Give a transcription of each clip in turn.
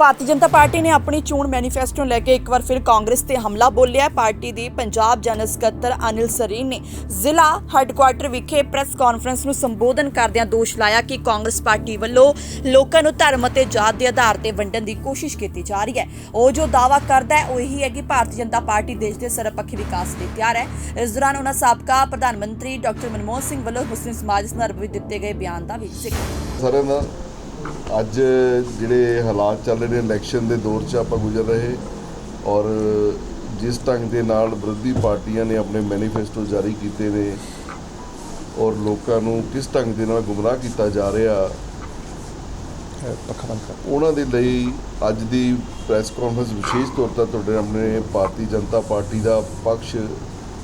Bharatiya Janata party ਨੇ ਆਪਣੀ ਚੋਣ ਮੈਨੀਫੈਸਟੋ ਨੂੰ ਲੈ ਕੇ ਇੱਕ ਵਾਰ ਫਿਰ ਕਾਂਗਰਸ ਤੇ ਹਮਲਾ ਬੋਲਿਆ। ਪਾਰਟੀ ਦੀ ਪੰਜਾਬ ਜਨਰਲ ਸਕੱਤਰ ਅਨਿਲ ਸਰੀਨ ਨੇ ਜ਼ਿਲ੍ਹਾ ਹੈੱਡਕੁਆਰਟਰ ਵਿਖੇ ਪ੍ਰੈਸ ਕਾਨਫਰੰਸ ਨੂੰ ਸੰਬੋਧਨ ਕਰਦਿਆਂ ਦੋਸ਼ ਲਾਇਆ ਕਿ ਕਾਂਗਰਸ ਪਾਰਟੀ ਵੱਲੋਂ ਲੋਕਾਂ ਨੂੰ ਧਰਮ ਅਤੇ ਜਾਤ ਦੇ ਆਧਾਰ ਤੇ ਵੰਡਣ ਦੀ ਕੋਸ਼ਿਸ਼ ਕੀਤੀ ਜਾ ਰਹੀ ਹੈ। ਉਹ ਜੋ ਦਾਅਵਾ ਕਰਦਾ ਹੈ, ਉਹ ਇਹੀ ਹੈ ਕਿ ਭਾਰਤੀ ਜਨਤਾ ਪਾਰਟੀ ਦੇਸ਼ ਦੇ ਸਰਬਪੱਖੀ ਵਿਕਾਸ ਲਈ ਤਿਆਰ ਹੈ। ਇਸ ਦੌਰਾਨ ਉਹਨਾਂ ਸਾਬਕਾ ਪ੍ਰਧਾਨ ਮੰਤਰੀ ਡਾਕਟਰ ਮਨਮੋਹਨ ਸਿੰਘ ਵੱਲੋਂ ਮੁਸਲਿਮ ਸਮਾਜ ਸੰਦਰਭ ਵਿੱਚ ਦਿੱਤੇ ਗਏ ਬਿਆਨ ਦਾ ਵੀ ਜ਼ਿਕਰ। ਅੱਜ ਜਿਹੜੇ ਹਾਲਾਤ ਚੱਲ ਰਹੇ ਨੇ ਇਲੈਕਸ਼ਨ ਦੇ ਦੌਰ 'ਚ ਆਪਾਂ ਗੁਜ਼ਰ ਰਹੇ ਔਰ ਜਿਸ ਢੰਗ ਦੇ ਨਾਲ ਵਿਰੋਧੀ ਪਾਰਟੀਆਂ ਨੇ ਆਪਣੇ ਮੈਨੀਫੈਸਟੋ ਜਾਰੀ ਕੀਤੇ ਨੇ ਔਰ ਲੋਕਾਂ ਨੂੰ ਕਿਸ ਢੰਗ ਦੇ ਨਾਲ ਗੁੰਮਰਾਹ ਕੀਤਾ ਜਾ ਰਿਹਾ ਉਹਨਾਂ ਦੇ ਲਈ ਅੱਜ ਦੀ ਪ੍ਰੈਸ ਕਾਨਫਰੰਸ ਵਿਸ਼ੇਸ਼ ਤੌਰ ਤੇ ਤੁਹਾਡੇ ਆਪਣੇ ਭਾਰਤੀ ਜਨਤਾ ਪਾਰਟੀ ਦਾ ਪੱਖ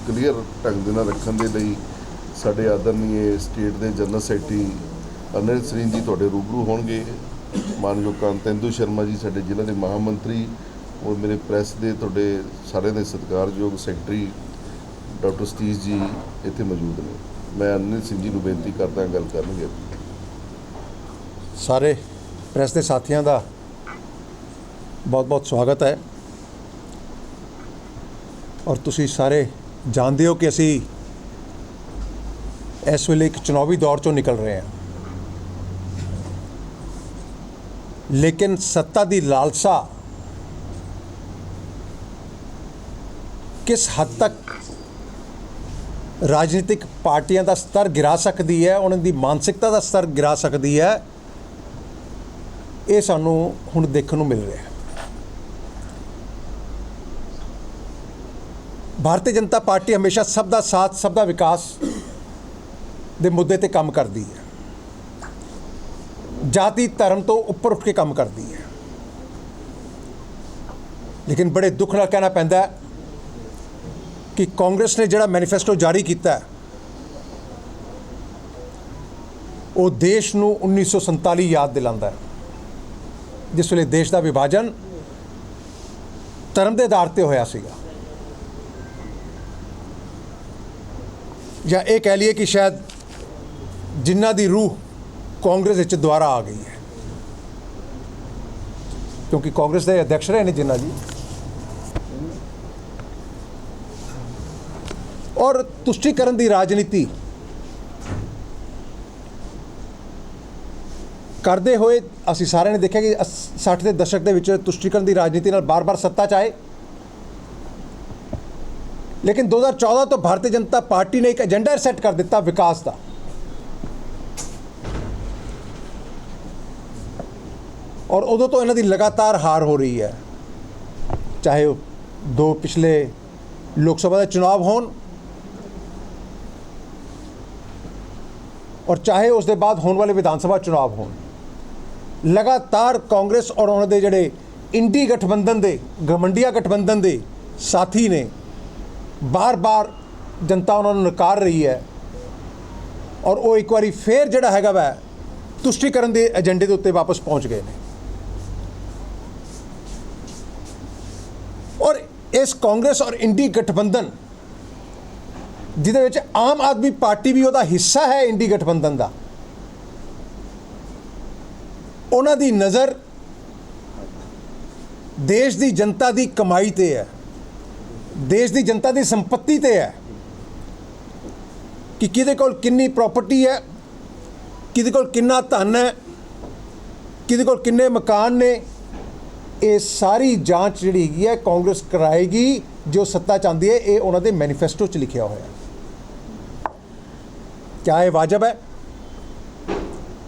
ਕਲੀਅਰ ਢੰਗ ਦੇ ਨਾਲ ਰੱਖਣ ਦੇ ਲਈ ਸਾਡੇ ਆਦਰਨੀਏ ਸਟੇਟ ਦੇ ਜਨਰਲ ਸੈਕਟਰੀ ਅਨਿਲ ਸਿੰਘ ਜੀ ਤੁਹਾਡੇ ਰੂਬਰੂ ਹੋਣਗੇ। ਮਾਨਯੋਗ ਕਾਂਤੇਂਦੂ ਸ਼ਰਮਾ ਜੀ ਸਾਡੇ ਜ਼ਿਲ੍ਹਾ ਦੇ ਮਹਾਮੰਤਰੀ, ਔਰ ਮੇਰੇ ਪ੍ਰੈਸ ਦੇ ਤੁਹਾਡੇ ਸਾਰਿਆਂ ਦੇ ਸਤਿਕਾਰਯੋਗ ਸੈਕਟਰੀ ਡਾਕਟਰ ਸਤੀਸ਼ ਜੀ ਇੱਥੇ ਮੌਜੂਦ ਨੇ। ਮੈਂ ਅਨਿਲ ਸਿੰਘ ਜੀ ਨੂੰ ਬੇਨਤੀ ਕਰਦਾ ਗੱਲ ਕਰਨਗੇ। ਸਾਰੇ ਪ੍ਰੈਸ ਦੇ ਸਾਥੀਆਂ ਦਾ ਬਹੁਤ ਬਹੁਤ ਸਵਾਗਤ ਹੈ। ਔਰ ਤੁਸੀਂ ਸਾਰੇ ਜਾਣਦੇ ਹੋ ਕਿ ਅਸੀਂ ਇਸ ਵੇਲੇ ਇੱਕ ਚੁਣਾਵੀ ਦੌਰ ਚੋਂ ਨਿਕਲ ਰਹੇ ਹਾਂ। ਲੇਕਿਨ ਸੱਤਾ ਦੀ ਲਾਲਸਾ ਕਿਸ ਹੱਦ ਤੱਕ ਰਾਜਨੀਤਿਕ ਪਾਰਟੀਆਂ ਦਾ ਸਤਰ ਗਿਰਾ ਸਕਦੀ ਹੈ, ਉਹਨਾਂ ਦੀ ਮਾਨਸਿਕਤਾ ਦਾ ਸਤਰ ਗਿਰਾ ਸਕਦੀ ਹੈ, ਇਹ ਸਾਨੂੰ ਹੁਣ ਦੇਖਣ ਨੂੰ ਮਿਲ ਰਿਹਾ ਹੈ। ਭਾਰਤੀ ਜਨਤਾ ਪਾਰਟੀ ਹਮੇਸ਼ਾ ਸਭ ਦਾ ਸਾਥ, ਸਭ ਦਾ ਵਿਕਾਸ ਦੇ ਮੁੱਦੇ ਤੇ ਕੰਮ ਕਰਦੀ ਹੈ। ਜਾਤੀ ਧਰਮ ਤੋਂ ਉੱਪਰ ਉੱਠ ਕੇ ਕੰਮ ਕਰਦੀ ਹੈ ਲੇਕਿਨ ਬੜੇ ਦੁੱਖ ਨਾਲ ਕਹਿਣਾ ਪੈਂਦਾ ਕਿ ਕਾਂਗਰਸ ਨੇ ਜਿਹੜਾ ਮੈਨੀਫੈਸਟੋ ਜਾਰੀ ਕੀਤਾ ਉਹ ਦੇਸ਼ ਨੂੰ 1947 ਯਾਦ ਦਿਲਾਉਂਦਾ ਹੈ ਜਿਸ ਵੇਲੇ ਦੇਸ਼ ਦਾ ਵਿਭਾਜਨ ਧਰਮ ਦੇ ਆਧਾਰ ਤੇ ਹੋਇਆ ਸੀਗਾ ਜਾਂ ਇਹ ਕਹਿ ਲਈਏ ਕਿ ਸ਼ਾਇਦ ਜਿਨ੍ਹਾਂ ਦੀ ਰੂਹ ਕਾਂਗਰਸ ਵਿੱਚ ਦੁਬਾਰਾ ਆ ਗਈ ਹੈ। ਕਿਉਂਕਿ ਕਾਂਗਰਸ ਦੇ ਅਧਿਕਸ਼ ਰਹੇ ਨੇ ਜਿੰਨਾ ਜੀ। ਔਰ ਤੁਸ਼ਟੀਕਰਨ ਦੀ ਰਾਜਨੀਤੀ ਕਰਦੇ ਹੋਏ ਅਸੀਂ ਸਾਰਿਆਂ ਨੇ ਦੇਖਿਆ ਕਿ 60 ਦੇ ਦਸ਼ਕ ਦੇ ਵਿੱਚ ਤੁਸ਼ਟੀਕਰਨ ਦੀ ਰਾਜਨੀਤੀ ਨਾਲ ਬਾਰ-ਬਾਰ ਸੱਤਾ 'ਚ ਆਏ। ਲੇਕਿਨ 2014 ਤੋਂ ਭਾਰਤੀ ਜਨਤਾ ਪਾਰਟੀ ਨੇ ਇੱਕ ਏਜੰਡਾ ਸੈੱਟ ਕਰ ਦਿੱਤਾ ਵਿਕਾਸ ਦਾ। ਔਰ ਉਦੋਂ ਤੋਂ ਇਹਨਾਂ ਦੀ ਲਗਾਤਾਰ ਹਾਰ ਹੋ ਰਹੀ ਹੈ। ਚਾਹੇ ਉਹ ਦੋ ਪਿਛਲੇ ਲੋਕ ਸਭਾ ਦੇ ਚੁਣਾਵ ਹੋਣ ਔਰ ਚਾਹੇ ਉਸ ਦੇ ਬਾਅਦ ਹੋਣ ਵਾਲੇ ਵਿਧਾਨ ਸਭਾ ਚੁਣਾਵ ਹੋਣ। ਲਗਾਤਾਰ ਕਾਂਗਰਸ ਔਰ ਉਹਨਾਂ ਦੇ ਜਿਹੜੇ ਇੰਡੀ ਗਠਬੰਧਨ ਦੇ ਗਮੰਡੀਆ ਗਠਬੰਧਨ ਦੇ ਸਾਥੀ ਨੇ, ਬਾਰ-ਬਾਰ ਜਨਤਾ ਉਹਨਾਂ ਨੂੰ ਨਕਾਰ ਰਹੀ ਹੈ ਔਰ ਉਹ ਇੱਕ ਵਾਰੀ ਫੇਰ ਜਿਹੜਾ ਹੈਗਾ ਵਾ, ਤੁਸ਼ਟੀਕਰਨ ਦੇ ਏਜੰਡੇ ਦੇ ਉੱਤੇ ਵਾਪਸ ਪਹੁੰਚ ਗਏ ਨੇ। ਔਰ ਇਸ ਕਾਂਗਰਸ ਔਰ ਇੰਡੀ ਗਠਬੰਧਨ, ਜਿਹਦੇ ਵਿੱਚ ਆਮ ਆਦਮੀ ਪਾਰਟੀ ਵੀ ਉਹਦਾ ਹਿੱਸਾ ਹੈ ਇੰਡੀ ਗਠਬੰਧਨ ਦਾ। ਉਹਨਾਂ ਦੀ ਨਜ਼ਰ ਦੇਸ਼ ਦੀ ਜਨਤਾ ਦੀ ਕਮਾਈ ਤੇ ਹੈ। ਦੇਸ਼ ਦੀ ਜਨਤਾ ਦੀ ਸੰਪਤੀ ਤੇ ਹੈ ਕਿ ਕਿਹਦੇ ਕੋਲ ਕਿੰਨੀ ਪ੍ਰਾਪਰਟੀ ਹੈ, ਕਿਹਦੇ ਕੋਲ ਕਿੰਨਾ ਧਨ ਹੈ, ਕਿਹਦੇ ਕੋਲ ਕਿੰਨੇ ਮਕਾਨ ਨੇ ਇਹ ਸਾਰੀ ਜਾਂਚ ਜਿਹੜੀ ਹੈਗੀ ਹੈ, ਕਾਂਗਰਸ ਕਰਾਏਗੀ, ਜੋ ਸੱਤਾ ਚਾਹੁੰਦੀ ਹੈ, ਇਹ ਉਹਨਾਂ ਦੇ ਮੈਨੀਫੈਸਟੋ 'ਚ ਲਿਖਿਆ ਹੋਇਆ ਹੈ। ਕਿਆ ਇਹ ਵਾਜਬ ਹੈ?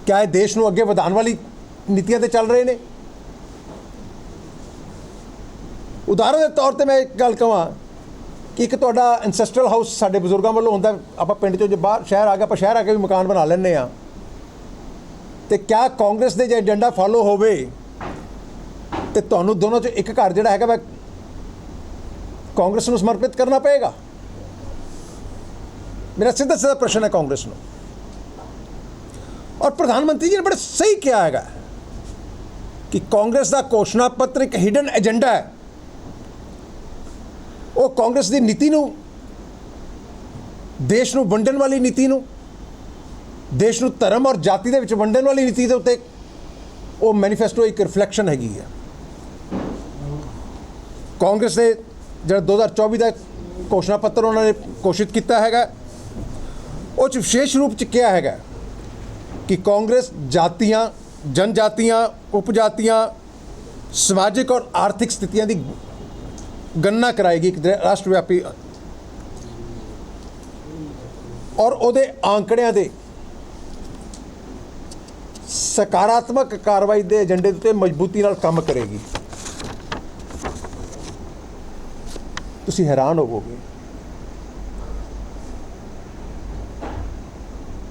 ਕਿਆ ਇਹ ਦੇਸ਼ ਨੂੰ ਅੱਗੇ ਵਧਾਉਣ ਵਾਲੀ ਨੀਤੀਆਂ ਤੇ ਚੱਲ ਰਹੇ ਨੇ? ਉਦਾਹਰਨ ਦੇ ਤੌਰ ਤੇ ਮੈਂ ਇੱਕ ਗੱਲ ਕਹਾਂ ਕਿ ਇੱਕ ਤੁਹਾਡਾ ਐਂਸੈਸਟਰਲ ਹਾਊਸ ਸਾਡੇ ਬਜ਼ੁਰਗਾਂ ਵੱਲੋਂ ਹੁੰਦਾ, ਆਪਾਂ ਪਿੰਡ ਚੋਂ ਜੇ ਬਾਹਰ, ਸ਼ਹਿਰ ਆ ਗਿਆ ਆਪਾਂ ਸ਼ਹਿਰ ਆ ਕੇ ਵੀ ਮਕਾਨ ਬਣਾ ਲੈਂਦੇ ਆ ਤੇ ਕਿਆ ਕਾਂਗਰਸ ਦੇ ਜੇ ਏਜੰਡਾ ਫਾਲੋ ਹੋਵੇ ਤੇ ਤੁਹਾਨੂੰ ਦੋਨੋਂ ਚੋਂ ਇੱਕ ਘਰ ਜਿਹੜਾ ਹੈਗਾ ਵਾ ਕਾਂਗਰਸ ਨੂੰ ਸਮਰਪਿਤ ਕਰਨਾ ਪਏਗਾ? ਮੇਰਾ ਸਿੱਧਾ ਸਿੱਧਾ ਪ੍ਰਸ਼ਨ ਹੈ ਕਾਂਗਰਸ ਨੂੰ। ਔਰ ਪ੍ਰਧਾਨ ਮੰਤਰੀ ਜੀ ਨੇ ਬੜਾ ਸਹੀ ਕਿਹਾ ਹੈਗਾ ਕਿ ਕਾਂਗਰਸ ਦਾ ਘੋਸ਼ਣਾ ਪੱਤਰ ਇੱਕ ਹਿਡਨ ਏਜੰਡਾ ਹੈ। ਉਹ ਕਾਂਗਰਸ ਦੀ ਨੀਤੀ ਨੂੰ, ਦੇਸ਼ ਨੂੰ ਵੰਡਣ ਵਾਲੀ ਨੀਤੀ ਨੂੰ, ਦੇਸ਼ ਨੂੰ ਧਰਮ ਔਰ ਜਾਤੀ ਦੇ ਵਿੱਚ ਵੰਡਣ ਵਾਲੀ ਨੀਤੀ ਦੇ ਉੱਤੇ ਉਹ ਮੈਨੀਫੈਸਟੋ ਇੱਕ ਰਿਫਲੈਕਸ਼ਨ ਹੈਗੀ ਹੈ। ਕਾਂਗਰਸ ਦੇ ਜਿਹੜਾ 2024 ਦਾ ਘੋਸ਼ਣਾ ਪੱਤਰ ਉਹਨਾਂ ਨੇ ਘੋਸ਼ਿਤ ਕੀਤਾ ਹੈਗਾ, ਉਹ 'ਚ ਵਿਸ਼ੇਸ਼ ਰੂਪ ਚ ਕਿਹਾ ਹੈਗਾ ਕਿ ਕਾਂਗਰਸ ਜਾਤੀਆਂ, ਜਨਜਾਤੀਆਂ, ਉਪਜਾਤੀਆਂ, ਸਮਾਜਿਕ ਔਰ ਆਰਥਿਕ ਸਥਿਤੀਆਂ ਦੀ ਗਣਨਾ ਕਰਾਏਗੀ ਇੱਕ ਰਾਸ਼ਟਰਵਿਆਪੀ ਔਰ ਉਹਦੇ ਆંકੜਿਆਂ ਦੇ ਸਕਾਰਾਤਮਕ ਕਾਰਵਾਈ ਦੇ ਏਜੰਡੇ ਉੱਤੇ ਮਜ਼ਬੂਤੀ ਨਾਲ ਕੰਮ ਕਰੇਗੀ। ਤੁਸੀਂ ਹੈਰਾਨ ਹੋਵੋਗੇ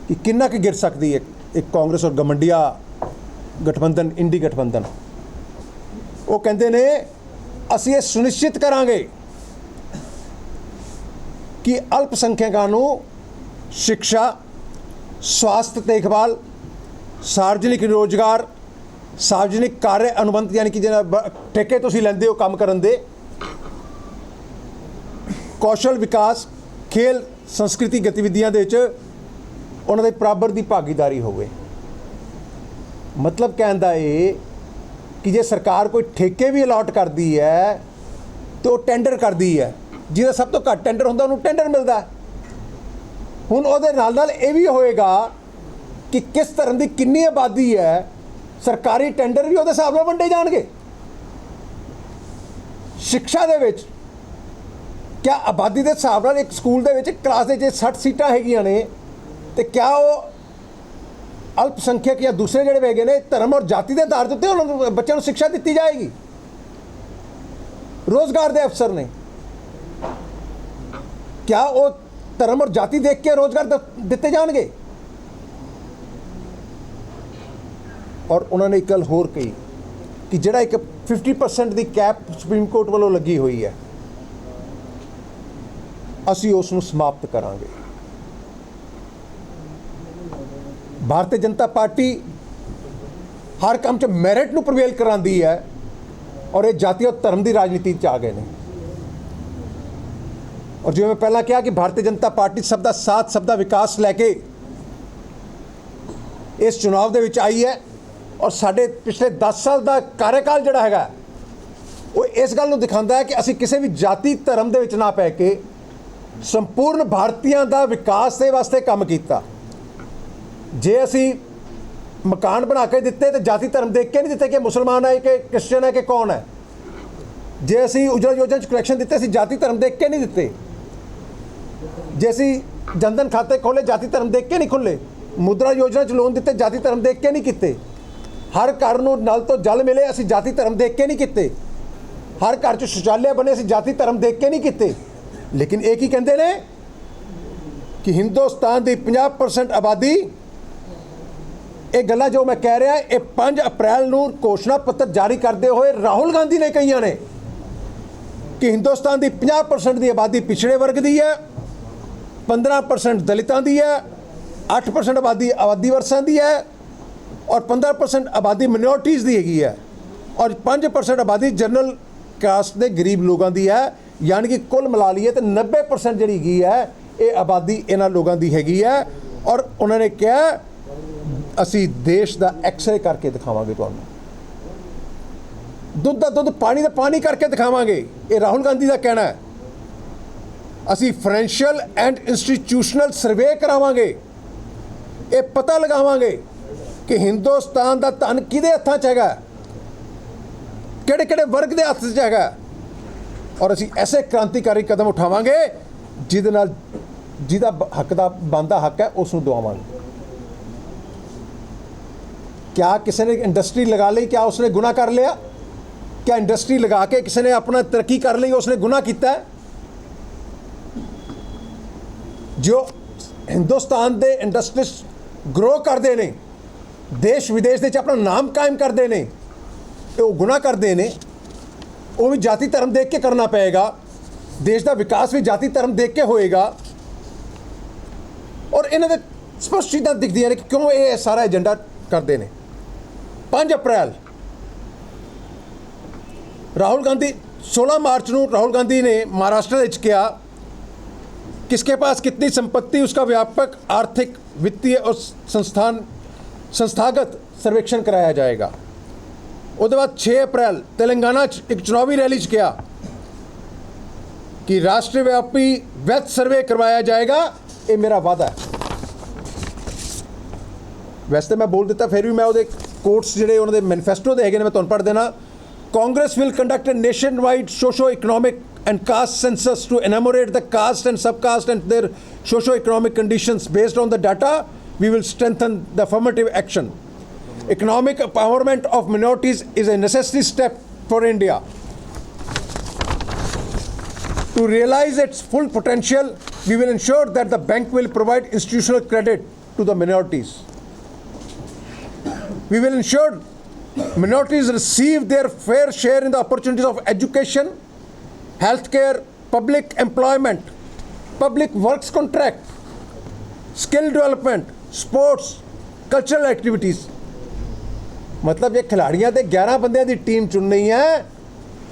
ਕਿ ਕਿੰਨਾ ਕੁ ਗਿਰ ਸਕਦੀ ਹੈ ਇੱਕ ਕਾਂਗਰਸ ਔਰ ਗਮੰਡੀਆ ਗਠਬੰਧਨ, ਇੰਡੀ ਗਠਬੰਧਨ? ਉਹ ਕਹਿੰਦੇ ਨੇ, ਅਸੀਂ ਇਹ ਸੁਨਿਸ਼ਚਿਤ ਕਰਾਂਗੇ ਕਿ ਅਲਪ ਸੰਖਿਅਕਾਂ ਨੂੰ ਸਿੱਖਿਆ, ਸਵਾਸਥ ਦੇਖਭਾਲ ਸਾਰਵਜਨਿਕ ਰੋਜ਼ਗਾਰ, ਸਾਰਜਨਿਕ ਕਾਰਜ ਅਨੁਬੰਧ, ਯਾਨੀ ਕਿ ਜਿਹੜਾ ਠੇਕੇ ਤੁਸੀਂ ਲੈਂਦੇ ਹੋ ਕੰਮ ਕਰਨ ਦੇ ਕੌਸ਼ਲ ਵਿਕਾਸ, ਖੇਲ, ਸੰਸਕ੍ਰਿਤੀ ਗਤੀਵਿਧੀਆਂ ਦੇ ਵਿੱਚ ਉਹਨਾਂ ਦੇ ਬਰਾਬਰ ਦੀ ਭਾਗੀਦਾਰੀ ਹੋਵੇ। ਮਤਲਬ ਕਹਿਣ ਦਾ ਇਹ ਕਿ ਜੇ ਸਰਕਾਰ ਕੋਈ ਠੇਕੇ ਵੀ ਅਲਾਟ ਕਰਦੀ ਹੈ, ਤੇ ਉਹ ਟੈਂਡਰ ਕਰਦੀ ਹੈ। ਜਿਹਦਾ ਸਭ ਤੋਂ ਘੱਟ ਟੈਂਡਰ ਹੁੰਦਾ, ਉਹਨੂੰ ਟੈਂਡਰ ਮਿਲਦਾ। ਹੁਣ ਉਹਦੇ ਨਾਲ ਨਾਲ ਇਹ ਵੀ ਹੋਏਗਾ ਕਿ ਕਿਸ ਤਰ੍ਹਾਂ ਦੀ ਕਿੰਨੀ ਆਬਾਦੀ ਹੈ, ਸਰਕਾਰੀ ਟੈਂਡਰ ਵੀ ਉਹਦੇ ਹਿਸਾਬ ਨਾਲ ਵੰਡੇ ਜਾਣਗੇ। ਸਿੱਖਿਆ ਦੇ ਵਿੱਚ ਕਿਆ ਆਬਾਦੀ ਦੇ ਹਿਸਾਬ ਨਾਲ ਇੱਕ ਸਕੂਲ ਦੇ ਵਿੱਚ ਕਲਾਸ ਦੇ ਜੇ 60 ਸੀਟਾਂ ਹੈਗੀਆਂ ਨੇ, ਤੇ ਕਿਆ ਉਹ ਅਲਪ ਜਾਂ ਦੂਸਰੇ ਜਿਹੜੇ ਹੈਗੇ ਨੇ, ਧਰਮ ਔਰ ਜਾਤੀ ਦੇ ਆਧਾਰ ਦੇ ਉੱਤੇ ਉਹਨਾਂ ਨੂੰ ਬੱਚਿਆਂ ਨੂੰ ਸਿੱਖਿਆ ਦਿੱਤੀ ਜਾਏਗੀ? ਰੋਜ਼ਗਾਰ ਦੇ ਅਫਸਰ ਨੇ। ਕਿਆ ਉਹ ਧਰਮ ਔਰ ਜਾਤੀ ਦੇਖ ਕੇ ਰੋਜ਼ਗਾਰ ਦਿੱਤੇ ਜਾਣਗੇ? ਔਰ ਉਹਨਾਂ ਨੇ ਇੱਕ ਗੱਲ ਹੋਰ ਕਹੀ ਕਿ ਜਿਹੜਾ ਇੱਕ 50% ਦੀ ਕੈਪ ਸੁਪਰੀਮ ਕੋਰਟ ਵੱਲੋਂ ਲੱਗੀ ਹੋਈ ਹੈ ਅਸੀਂ ਉਸ ਨੂੰ ਸਮਾਪਤ ਕਰਾਂਗੇ। ਭਾਰਤੀ ਜਨਤਾ ਪਾਰਟੀ ਹਰ ਕੰਮ 'ਚ ਮੈਰਿਟ ਨੂੰ ਪ੍ਰਵੇਲ ਕਰਾਂਦੀ ਹੈ ਔਰ ਇਹ ਜਾਤੀ ਔਰ ਧਰਮ ਦੀ ਰਾਜਨੀਤੀ 'ਚ ਆ ਗਏ ਨੇ। ਔਰ ਜਿਵੇਂ ਮੈਂ ਪਹਿਲਾਂ ਕਿਹਾ ਕਿ ਭਾਰਤੀ ਜਨਤਾ ਪਾਰਟੀ ਸਭ ਦਾ ਸਾਥ, ਸਭ ਦਾ ਵਿਕਾਸ ਲੈ ਕੇ ਇਸ ਚੁਣਾਵ ਦੇ ਵਿੱਚ ਆਈ ਹੈ ਔਰ ਸਾਡੇ ਪਿਛਲੇ 10 ਸਾਲ ਦਾ ਕਾਰਜਕਾਲ ਜਿਹੜਾ ਹੈਗਾ, ਉਹ ਇਸ ਗੱਲ ਨੂੰ ਦਿਖਾਉਂਦਾ ਹੈ ਕਿ ਅਸੀਂ ਕਿਸੇ ਵੀ ਜਾਤੀ, ਧਰਮ ਦੇ ਵਿੱਚ ਨਾ ਪੈ ਕੇ ਸੰਪੂਰਨ ਭਾਰਤੀਆਂ ਦਾ ਵਿਕਾਸ ਦੇ ਵਾਸਤੇ ਕੰਮ ਕੀਤਾ। ਜੇ ਅਸੀਂ ਮਕਾਨ ਬਣਾ ਕੇ ਦਿੱਤੇ ਤੇ ਜਾਤੀ ਧਰਮ ਦੇਖ ਕੇ ਨਹੀਂ ਦਿੱਤੇ ਕਿ ਮੁਸਲਮਾਨ ਹੈ ਕਿ ਕ੍ਰਿਸਚੀਅਨ ਹੈ ਕਿ ਕੌਣ ਹੈ। ਜੇ ਅਸੀਂ ਉਜਲਾ ਯੋਜਨਾ ਚ ਕਲੈਕਸ਼ਨ ਦਿੱਤੇ, ਅਸੀਂ ਜਾਤੀ ਧਰਮ ਦੇਖ ਕੇ ਨਹੀਂ ਦਿੱਤੇ। ਜੇ ਅਸੀਂ ਜਨਧਨ ਖਾਤੇ ਖੋਲੇ ਜਾਤੀ ਧਰਮ ਦੇਖ ਕੇ ਨਹੀਂ ਖੁੱਲੇ ਮੁਦਰਾ ਯੋਜਨਾ ਚ ਲੋਨ ਦਿੱਤੇ, ਜਾਤੀ ਧਰਮ ਦੇਖ ਕੇ ਨਹੀਂ ਕੀਤੇ। ਹਰ ਘਰ ਨੂੰ ਨਲ ਤੋਂ ਜਲ ਮਿਲੇ, ਅਸੀਂ ਜਾਤੀ ਧਰਮ ਦੇਖ ਕੇ ਨਹੀਂ ਕੀਤੇ। ਹਰ ਘਰ ਚ ਸ਼ੌਚਾਲਿਆ ਬਣੇ, ਅਸੀਂ ਜਾਤੀ ਧਰਮ ਦੇਖ ਕੇ ਨਹੀਂ ਕੀਤੇ। ਲੇਕਿਨ ਇਹ ਕੀ ਕਹਿੰਦੇ ਨੇ ਕਿ ਹਿੰਦੁਸਤਾਨ ਦੀ 50% ਆਬਾਦੀ, ਇਹ ਗੱਲਾਂ ਜੋ ਮੈਂ ਕਹਿ ਰਿਹਾ, ਇਹ 5 ਅਪ੍ਰੈਲ ਨੂੰ ਘੋਸ਼ਣਾ ਪੱਤਰ ਜਾਰੀ ਕਰਦੇ ਹੋਏ ਰਾਹੁਲ ਗਾਂਧੀ ਨੇ ਕਹੀਆਂ ਨੇ ਕਿ ਹਿੰਦੁਸਤਾਨ ਦੀ 50% ਦੀ ਆਬਾਦੀ ਪਿਛੜੇ ਵਰਗ ਦੀ ਹੈ 15% ਦਲਿਤਾਂ ਦੀ ਹੈ 8% ਆਬਾਦੀ ਆਬਾਦੀ ਵਰਸਾਂ ਦੀ ਹੈ ਔਰ 15% ਆਬਾਦੀ ਮਿਨੋਰਟੀਜ਼ ਦੀ ਹੈਗੀ ਹੈ ਔਰ 5% ਆਬਾਦੀ ਜਨਰਲ ਕਾਸਟ ਦੇ ਗਰੀਬ ਲੋਕਾਂ ਦੀ ਹੈ। ਯਾਨੀ ਕਿ ਕੁੱਲ ਮਿਲਾ ਲਈਏ ਤੇ 90% ਜਿਹੜੀ ਹੈਗੀ ਹੈ, ਇਹ ਆਬਾਦੀ ਇਹਨਾਂ ਲੋਕਾਂ ਦੀ ਹੈਗੀ ਹੈ। ਔਰ ਉਹਨਾਂ ਨੇ ਕਿਹਾ, ਅਸੀਂ ਦੇਸ਼ ਦਾ ਐਕਸਰੇ ਕਰਕੇ ਦਿਖਾਵਾਂਗੇ ਤੁਹਾਨੂੰ। ਦੁੱਧ ਦਾ ਦੁੱਧ, ਪਾਣੀ ਦਾ ਪਾਣੀ ਕਰਕੇ ਦਿਖਾਵਾਂਗੇ। ਇਹ ਰਾਹੁਲ ਗਾਂਧੀ ਦਾ ਕਹਿਣਾ ਹੈ। ਅਸੀਂ ਫਾਈਨੈਂਸ਼ੀਅਲ ਐਂਡ ਇੰਸਟੀਟਿਊਸ਼ਨਲ ਸਰਵੇ ਕਰਾਵਾਂਗੇ। ਇਹ ਪਤਾ ਲਗਾਵਾਂਗੇ ਕਿ ਹਿੰਦੁਸਤਾਨ ਦਾ ਧਨ ਕਿਹਦੇ ਹੱਥਾਂ 'ਚ ਹੈਗਾ। ਕਿਹੜੇ ਕਿਹੜੇ ਵਰਗ ਦੇ ਹੱਥ 'ਚ ਹੈਗਾ। ਔਰ ਅਸੀਂ ਐਸੇ ਕ੍ਰਾਂਤੀਕਾਰੀ ਕਦਮ ਉਠਾਵਾਂਗੇ ਜਿਹਦੇ ਨਾਲ ਜਿਹਦਾ ਹੱਕ ਦਾ ਬੰਦਾ ਹੱਕ ਹੈ ਉਸ ਨੂੰ ਦਵਾਵਾਂਗੇ ਕਿਆ ਕਿਸੇ ਨੇ ਇੰਡਸਟਰੀ ਲਗਾ ਲਈ, ਕਿਆ ਉਸਨੇ ਗੁਨਾਹ ਕਰ ਲਿਆ? ਕਿਆ ਇੰਡਸਟਰੀ ਲਗਾ ਕੇ ਕਿਸੇ ਨੇ ਆਪਣਾ ਤਰੱਕੀ ਕਰ ਲਈ, ਉਸਨੇ ਗੁਨਾਹ ਕੀਤਾ ਜੋ ਹਿੰਦੁਸਤਾਨ ਦੇ ਇੰਡਸਟਰੀਸ ਗਰੋ ਕਰਦੇ ਨੇ ਦੇਸ਼ ਵਿਦੇਸ਼ ਦੇ ਵਿੱਚ ਆਪਣਾ ਨਾਮ ਕਾਇਮ ਕਰਦੇ ਨੇ, ਤੇ ਉਹ ਗੁਨਾਹ ਕਰਦੇ ਨੇ ਉਹ ਵੀ ਜਾਤੀ ਧਰਮ ਦੇਖ ਕੇ ਕਰਨਾ ਪਏਗਾ। ਦੇਸ਼ ਦਾ ਵਿਕਾਸ ਵੀ ਜਾਤੀ ਧਰਮ ਦੇਖ ਕੇ ਹੋਏਗਾ। ਔਰ ਇਹਨਾਂ ਦੇ ਸਪਸ਼ਟ ਚੀਜ਼ਾਂ ਦਿਖਦੀਆਂ ਨੇ ਕਿ ਕਿਉਂ ਇਹ ਸਾਰਾ ਏਜੰਡਾ ਕਰਦੇ ਨੇ। 5 ਅਪ੍ਰੈਲ। ਰਾਹੁਲ ਗਾਂਧੀ 16 ਮਾਰਚ ਨੂੰ ਰਾਹੁਲ ਗਾਂਧੀ ਨੇ ਮਹਾਰਾਸ਼ਟਰ ਵਿੱਚ ਕਿਹਾ किसके ਪਾਸ कितनी ਸੰਪਤੀ, ਉਸਕਾ ਵਿਆਪਕ ਆਰਥਿਕ, ਵਿੱਤੀ ਔਰ ਸੰਸਥਾਨ, ਸੰਸਥਾਗਤ सर्वेक्षण ਕਰਾਇਆ जाएगा ਉਹਦੇ ਬਾਅਦ 6 ਅਪ੍ਰੈਲ ਤੇਲੰਗਾਨਾ 'ਚ ਇੱਕ ਚੁਣਾਵੀ ਰੈਲੀ 'ਚ ਕਿਹਾ ਕਿ ਰਾਸ਼ਟਰਵਿਆਪੀ ਵੈਥ ਸਰਵੇ ਕਰਵਾਇਆ ਜਾਏਗਾ, ਇਹ ਮੇਰਾ ਵਾਅਦਾ ਹੈ। ਵੈਸੇ ਮੈਂ ਬੋਲ ਦਿੱਤਾ, ਫਿਰ ਵੀ ਮੈਂ ਉਹਦੇ ਕੋਟਸ ਜਿਹੜੇ ਉਹਨਾਂ ਦੇ ਮੈਨੀਫੈਸਟੋ ਦੇ ਹੈਗੇ ਨੇ, ਮੈਂ ਤੁਹਾਨੂੰ ਪੜ੍ਹ ਦੇਣਾ। Congress will conduct a nation wide socio economic and caste census to enumerate the caste and subcaste and their socio-economic conditions based on the data. We will strengthen the affirmative action. Economic empowerment of minorities is a necessary step for india to realize its full potential we will ensure that the bank will provide institutional credit to the minorities we will ensure minorities receive their fair share in the opportunities of education, healthcare, public employment, public works contract, skill development, sports, cultural activities. ਮਤਲਬ ਜੇ ਖਿਲਾੜੀਆਂ ਦੇ 11 ਬੰਦਿਆਂ ਦੀ team ਚੁਣਨੀ ਹੈ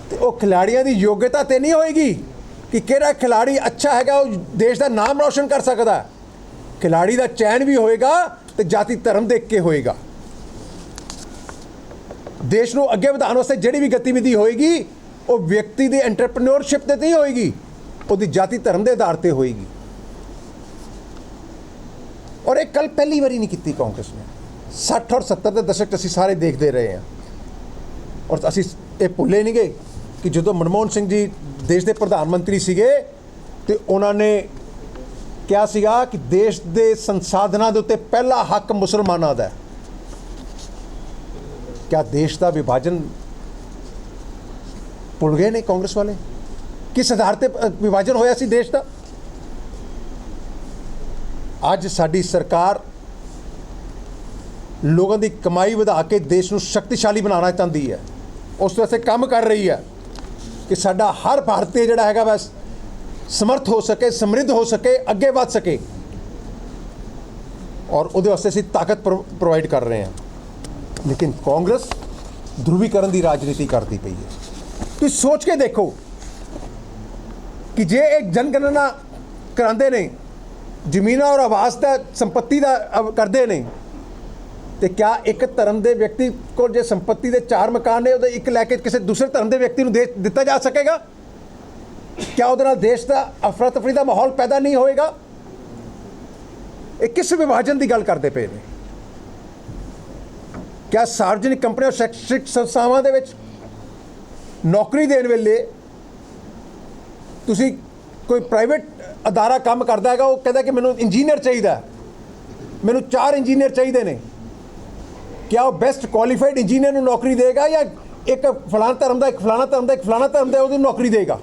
ਤੇ ਉਹ ਖਿਲਾੜੀਆਂ ਦੀ ਯੋਗਤਾ ਤੇ ਨਹੀਂ ਹੋਏਗੀ ਕਿ ਕਿਹੜਾ ਖਿਲਾੜੀ ਅੱਛਾ ਹੈਗਾ, ਉਹ ਦੇਸ਼ ਦਾ ਨਾਮ ਰੌਸ਼ਨ ਕਰ ਸਕਦਾ ਹੈ। ਖਿਲਾੜੀ ਦਾ ਚੈਨ ਵੀ ਹੋਏਗਾ ਤੇ ਜਾਤੀ ਧਰਮ ਦੇਖ ਕੇ ਹੋਏਗਾ। ਦੇਸ਼ ਨੂੰ ਅੱਗੇ ਵਧਾਉਣ ਵਾਸਤੇ ਜਿਹੜੀ ਵੀ ਗਤੀਵਿਧੀ ਹੋਏਗੀ, ਉਹ ਵਿਅਕਤੀ ਦੀ ਐਂਟਰਪ੍ਰੀਨਿਓਰਸ਼ਿਪ ਤੇ ਨਹੀਂ ਹੋਏਗੀ, ਉਹਦੀ ਜਾਤੀ ਧਰਮ ਦੇ ਆਧਾਰ ਤੇ ਹੋਏਗੀ। ਔਰ ਇਹ ਕੱਲ ਪਹਿਲੀ ਵਾਰੀ ਨਹੀਂ ਕੀਤੀ ਕਾਂਗਰਸ ਨੇ। 60 ਔਰ 70 ਦੇ ਦਸ਼ਕ 'ਚ ਅਸੀਂ ਸਾਰੇ ਦੇਖਦੇ ਰਹੇ ਹਾਂ। ਔਰ ਅਸੀਂ ਇਹ ਭੁੱਲੇ ਨਹੀਂ ਗਏ ਕਿ ਜਦੋਂ ਮਨਮੋਹਨ ਸਿੰਘ ਜੀ ਦੇਸ਼ ਦੇ ਪ੍ਰਧਾਨ ਮੰਤਰੀ ਸੀਗੇ ਤੇ ਉਹਨਾਂ ਨੇ ਕਿਹਾ ਸੀਗਾ ਕਿ ਦੇਸ਼ ਦੇ ਸੰਸਾਧਨਾਂ ਦੇ ਉੱਤੇ ਪਹਿਲਾ ਹੱਕ ਮੁਸਲਮਾਨਾਂ ਦਾ ਹੈ। ਕਿਆ ਦੇਸ਼ ਦਾ ਵਿਭਾਜਨ ਭੁੱਲ ਗਏ ਨੇ ਕਾਂਗਰਸ ਵਾਲੇ? ਕਿਸ ਆਧਾਰ ਤੇ ਵਿਭਾਜਨ ਹੋਇਆ ਸੀ ਦੇਸ਼ ਦਾ? ਅੱਜ ਸਾਡੀ ਸਰਕਾਰ ਲੋਕਾਂ ਦੀ ਕਮਾਈ ਵਧਾ ਕੇ ਦੇਸ਼ ਨੂੰ ਸ਼ਕਤੀਸ਼ਾਲੀ ਬਣਾਉਣਾ ਚਾਹੁੰਦੀ ਹੈ। ਉਸ ਵਾਸਤੇ ਕੰਮ ਕਰ ਰਹੀ ਹੈ ਕਿ ਸਾਡਾ ਹਰ ਭਾਰਤੀ ਜਿਹੜਾ ਹੈਗਾ ਬਸ ਸਮਰਥ ਹੋ ਸਕੇ, ਸਮਰਿੱਧ ਹੋ ਸਕੇ, ਅੱਗੇ ਵੱਧ ਸਕੇ। ਔਰ ਉਹਦੇ ਵਾਸਤੇ ਅਸੀਂ ਤਾਕਤ ਪ੍ਰੋਵਾਈਡ ਕਰ ਰਹੇ ਹਾਂ। ਲੇਕਿਨ ਕਾਂਗਰਸ ਧਰੂਵੀਕਰਨ ਦੀ ਰਾਜਨੀਤੀ ਕਰਦੀ ਪਈ ਹੈ। ਤੁਸੀਂ ਸੋਚ ਕੇ ਦੇਖੋ ਕਿ ਜੇ ਇੱਕ ਜਨਗਣਨਾ ਕਰਾਉਂਦੇ ਨੇ, ਜ਼ਮੀਨਾਂ ਔਰ ਆਵਾਸ ਦਾ ਸੰਪਤੀ ਦਾ ਕਰਦੇ ਨੇ ਤੇ ਕਿਆ ਇੱਕ ਧਰਮ ਦੇ ਵਿਅਕਤੀ ਕੋਲ ਜੇ ਸੰਪत्ति ਦੇ ਚਾਰ ਮਕਾਨ ਨੇ, ਉਹਦੇ ਇੱਕ ਲੈ ਕੇ ਕਿਸੇ ਦੂਸਰੇ ਧਰਮ ਦੇ ਵਿਅਕਤੀ ਨੂੰ ਦੇ ਦਿੱਤਾ ਜਾ ਸਕੇਗਾ? ਕਿਆ ਉਹਦੇ ਨਾਲ ਦੇਸ਼ ਦਾ ਅਫਰਾ ਤਫਰੀ ਦਾ ਮਾਹੌਲ ਪੈਦਾ ਨਹੀਂ ਹੋਏਗਾ? ਇਹ ਕਿਸ ਵਿਭਾਜਨ ਦੀ ਗੱਲ ਕਰਦੇ ਪਏ ਨੇ? ਕਿਆ ਸਾਰਵਜਨਿਕ ਕੰਪਨੀਆਂ ਔਰ ਸ਼ੈਕਸ਼ਿਕ ਸੰਸਥਾਵਾਂ ਦੇ ਵਿੱਚ ਨੌਕਰੀ ਦੇਣ ਵੇਲੇ ਤੁਸੀਂ ਕੋਈ ਪ੍ਰਾਈਵੇਟ ਅਦਾਰਾ ਕੰਮ ਕਰਦਾ ਹੈਗਾ, ਉਹ ਕਹਿੰਦਾ ਕਿ ਮੈਨੂੰ ਇੰਜੀਨੀਅਰ ਚਾਹੀਦਾ ਮੈਨੂੰ ਚਾਰ ਇੰਜੀਨੀਅਰ ਚਾਹੀਦੇ ਨੇ। ਕਿਆ ਉਹ ਬੈਸਟ ਕੁਆਲੀਫਾਈਡ ਇੰਜੀਨੀਅਰ ਨੂੰ ਨੌਕਰੀ ਦੇਗਾ ਜਾਂ ਇੱਕ ਫਲਾਣਾ ਧਰਮ ਦਾ, ਇੱਕ ਫਲਾਣਾ ਧਰਮ ਦਾ, ਇੱਕ ਫਲਾਣਾ ਧਰਮ ਦਾ ਉਹਨੂੰ ਨੌਕਰੀ ਦੇਗਾ?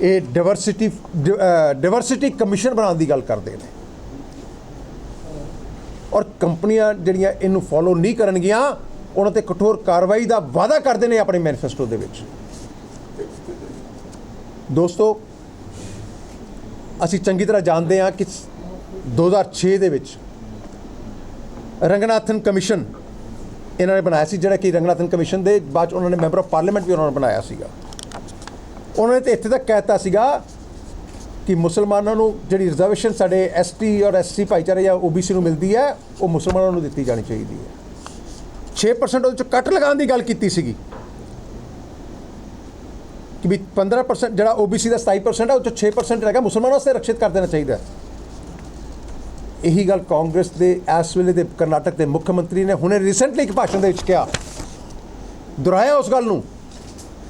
ਇਹ ਡਾਇਵਰਸਿਟੀ ਡਾਇਵਰਸਿਟੀ ਕਮਿਸ਼ਨ ਬਣਾਉਣ ਦੀ ਗੱਲ ਕਰਦੇ ਨੇ। ਔਰ ਕੰਪਨੀਆਂ ਜਿਹੜੀਆਂ ਇਹਨੂੰ ਫੋਲੋ ਨਹੀਂ ਕਰਨਗੀਆਂ, ਉਹਨਾਂ ਤੇ ਕਠੋਰ ਕਾਰਵਾਈ ਦਾ ਵਾਅਦਾ ਕਰਦੇ ਨੇ ਆਪਣੇ ਮੈਨੀਫੈਸਟੋ ਦੇ ਵਿੱਚ। ਦੋਸਤੋ, ਅਸੀਂ ਚੰਗੀ ਤਰ੍ਹਾਂ ਜਾਣਦੇ ਹਾਂ ਕਿ 2006 ਦੇ ਵਿੱਚ ਰੰਗਨਾਥਨ ਕਮਿਸ਼ਨ ਇਹਨਾਂ ਨੇ ਬਣਾਇਆ ਸੀ, ਜਿਹੜਾ ਕਿ ਰੰਗਨਾਥਨ ਕਮਿਸ਼ਨ ਦੇ ਬਾਅਦ 'ਚ ਉਹਨਾਂ ਨੇ ਮੈਂਬਰ ਆਫ ਪਾਰਲੀਮੈਂਟ ਵੀ ਉਹਨਾਂ ਨੇ ਬਣਾਇਆ ਸੀਗਾ। ਉਹਨਾਂ ਨੇ ਤੇ ਇੱਥੇ ਤੱਕ ਕਹਿਤਾ ਸੀਗਾ ਕਿ ਮੁਸਲਮਾਨਾਂ ਨੂੰ ਜਿਹੜੀ ਰਿਜ਼ਰਵੇਸ਼ਨ ਸਾਡੇ ਐਸਟੀ ਔਰ ਐਸਸੀ ਭਾਈਚਾਰੇ ਜਾਂ ਓਬੀਸੀ ਨੂੰ ਮਿਲਦੀ ਹੈ, ਉਹ ਮੁਸਲਮਾਨਾਂ ਨੂੰ ਦਿੱਤੀ ਜਾਣੀ ਚਾਹੀਦੀ ਹੈ। 6% ਉਹਦੇ ਚੋਂ ਕੱਟ ਲਗਾਉਣ ਦੀ ਗੱਲ ਕੀਤੀ ਸੀਗੀ। ਕਿ ਵੀ 15% ਜਿਹੜਾ ਓਬੀਸੀ ਦਾ 27% ਹੈ, ਉਹ ਚੋਂ 6% ਹੈਗਾ ਮੁਸਲਮਾਨਾਂ ਵਾਸਤੇ ਰਕਸ਼ਿਤ ਕਰ ਦੇਣਾ ਚਾਹੀਦਾ ਹੈ। ਇਹੀ ਗੱਲ ਕਾਂਗਰਸ ਦੇ ਇਸ ਵੇਲੇ ਦੇ ਕਰਨਾਟਕ ਦੇ ਮੁੱਖ ਮੰਤਰੀ ਨੇ ਹੁਣੇ ਰੀਸੈਂਟਲੀ ਇੱਕ ਭਾਸ਼ਣ ਦੇ ਵਿੱਚ ਕਿਹਾ। ਦੁਹਰਾਇਆ ਉਸ ਗੱਲ ਨੂੰ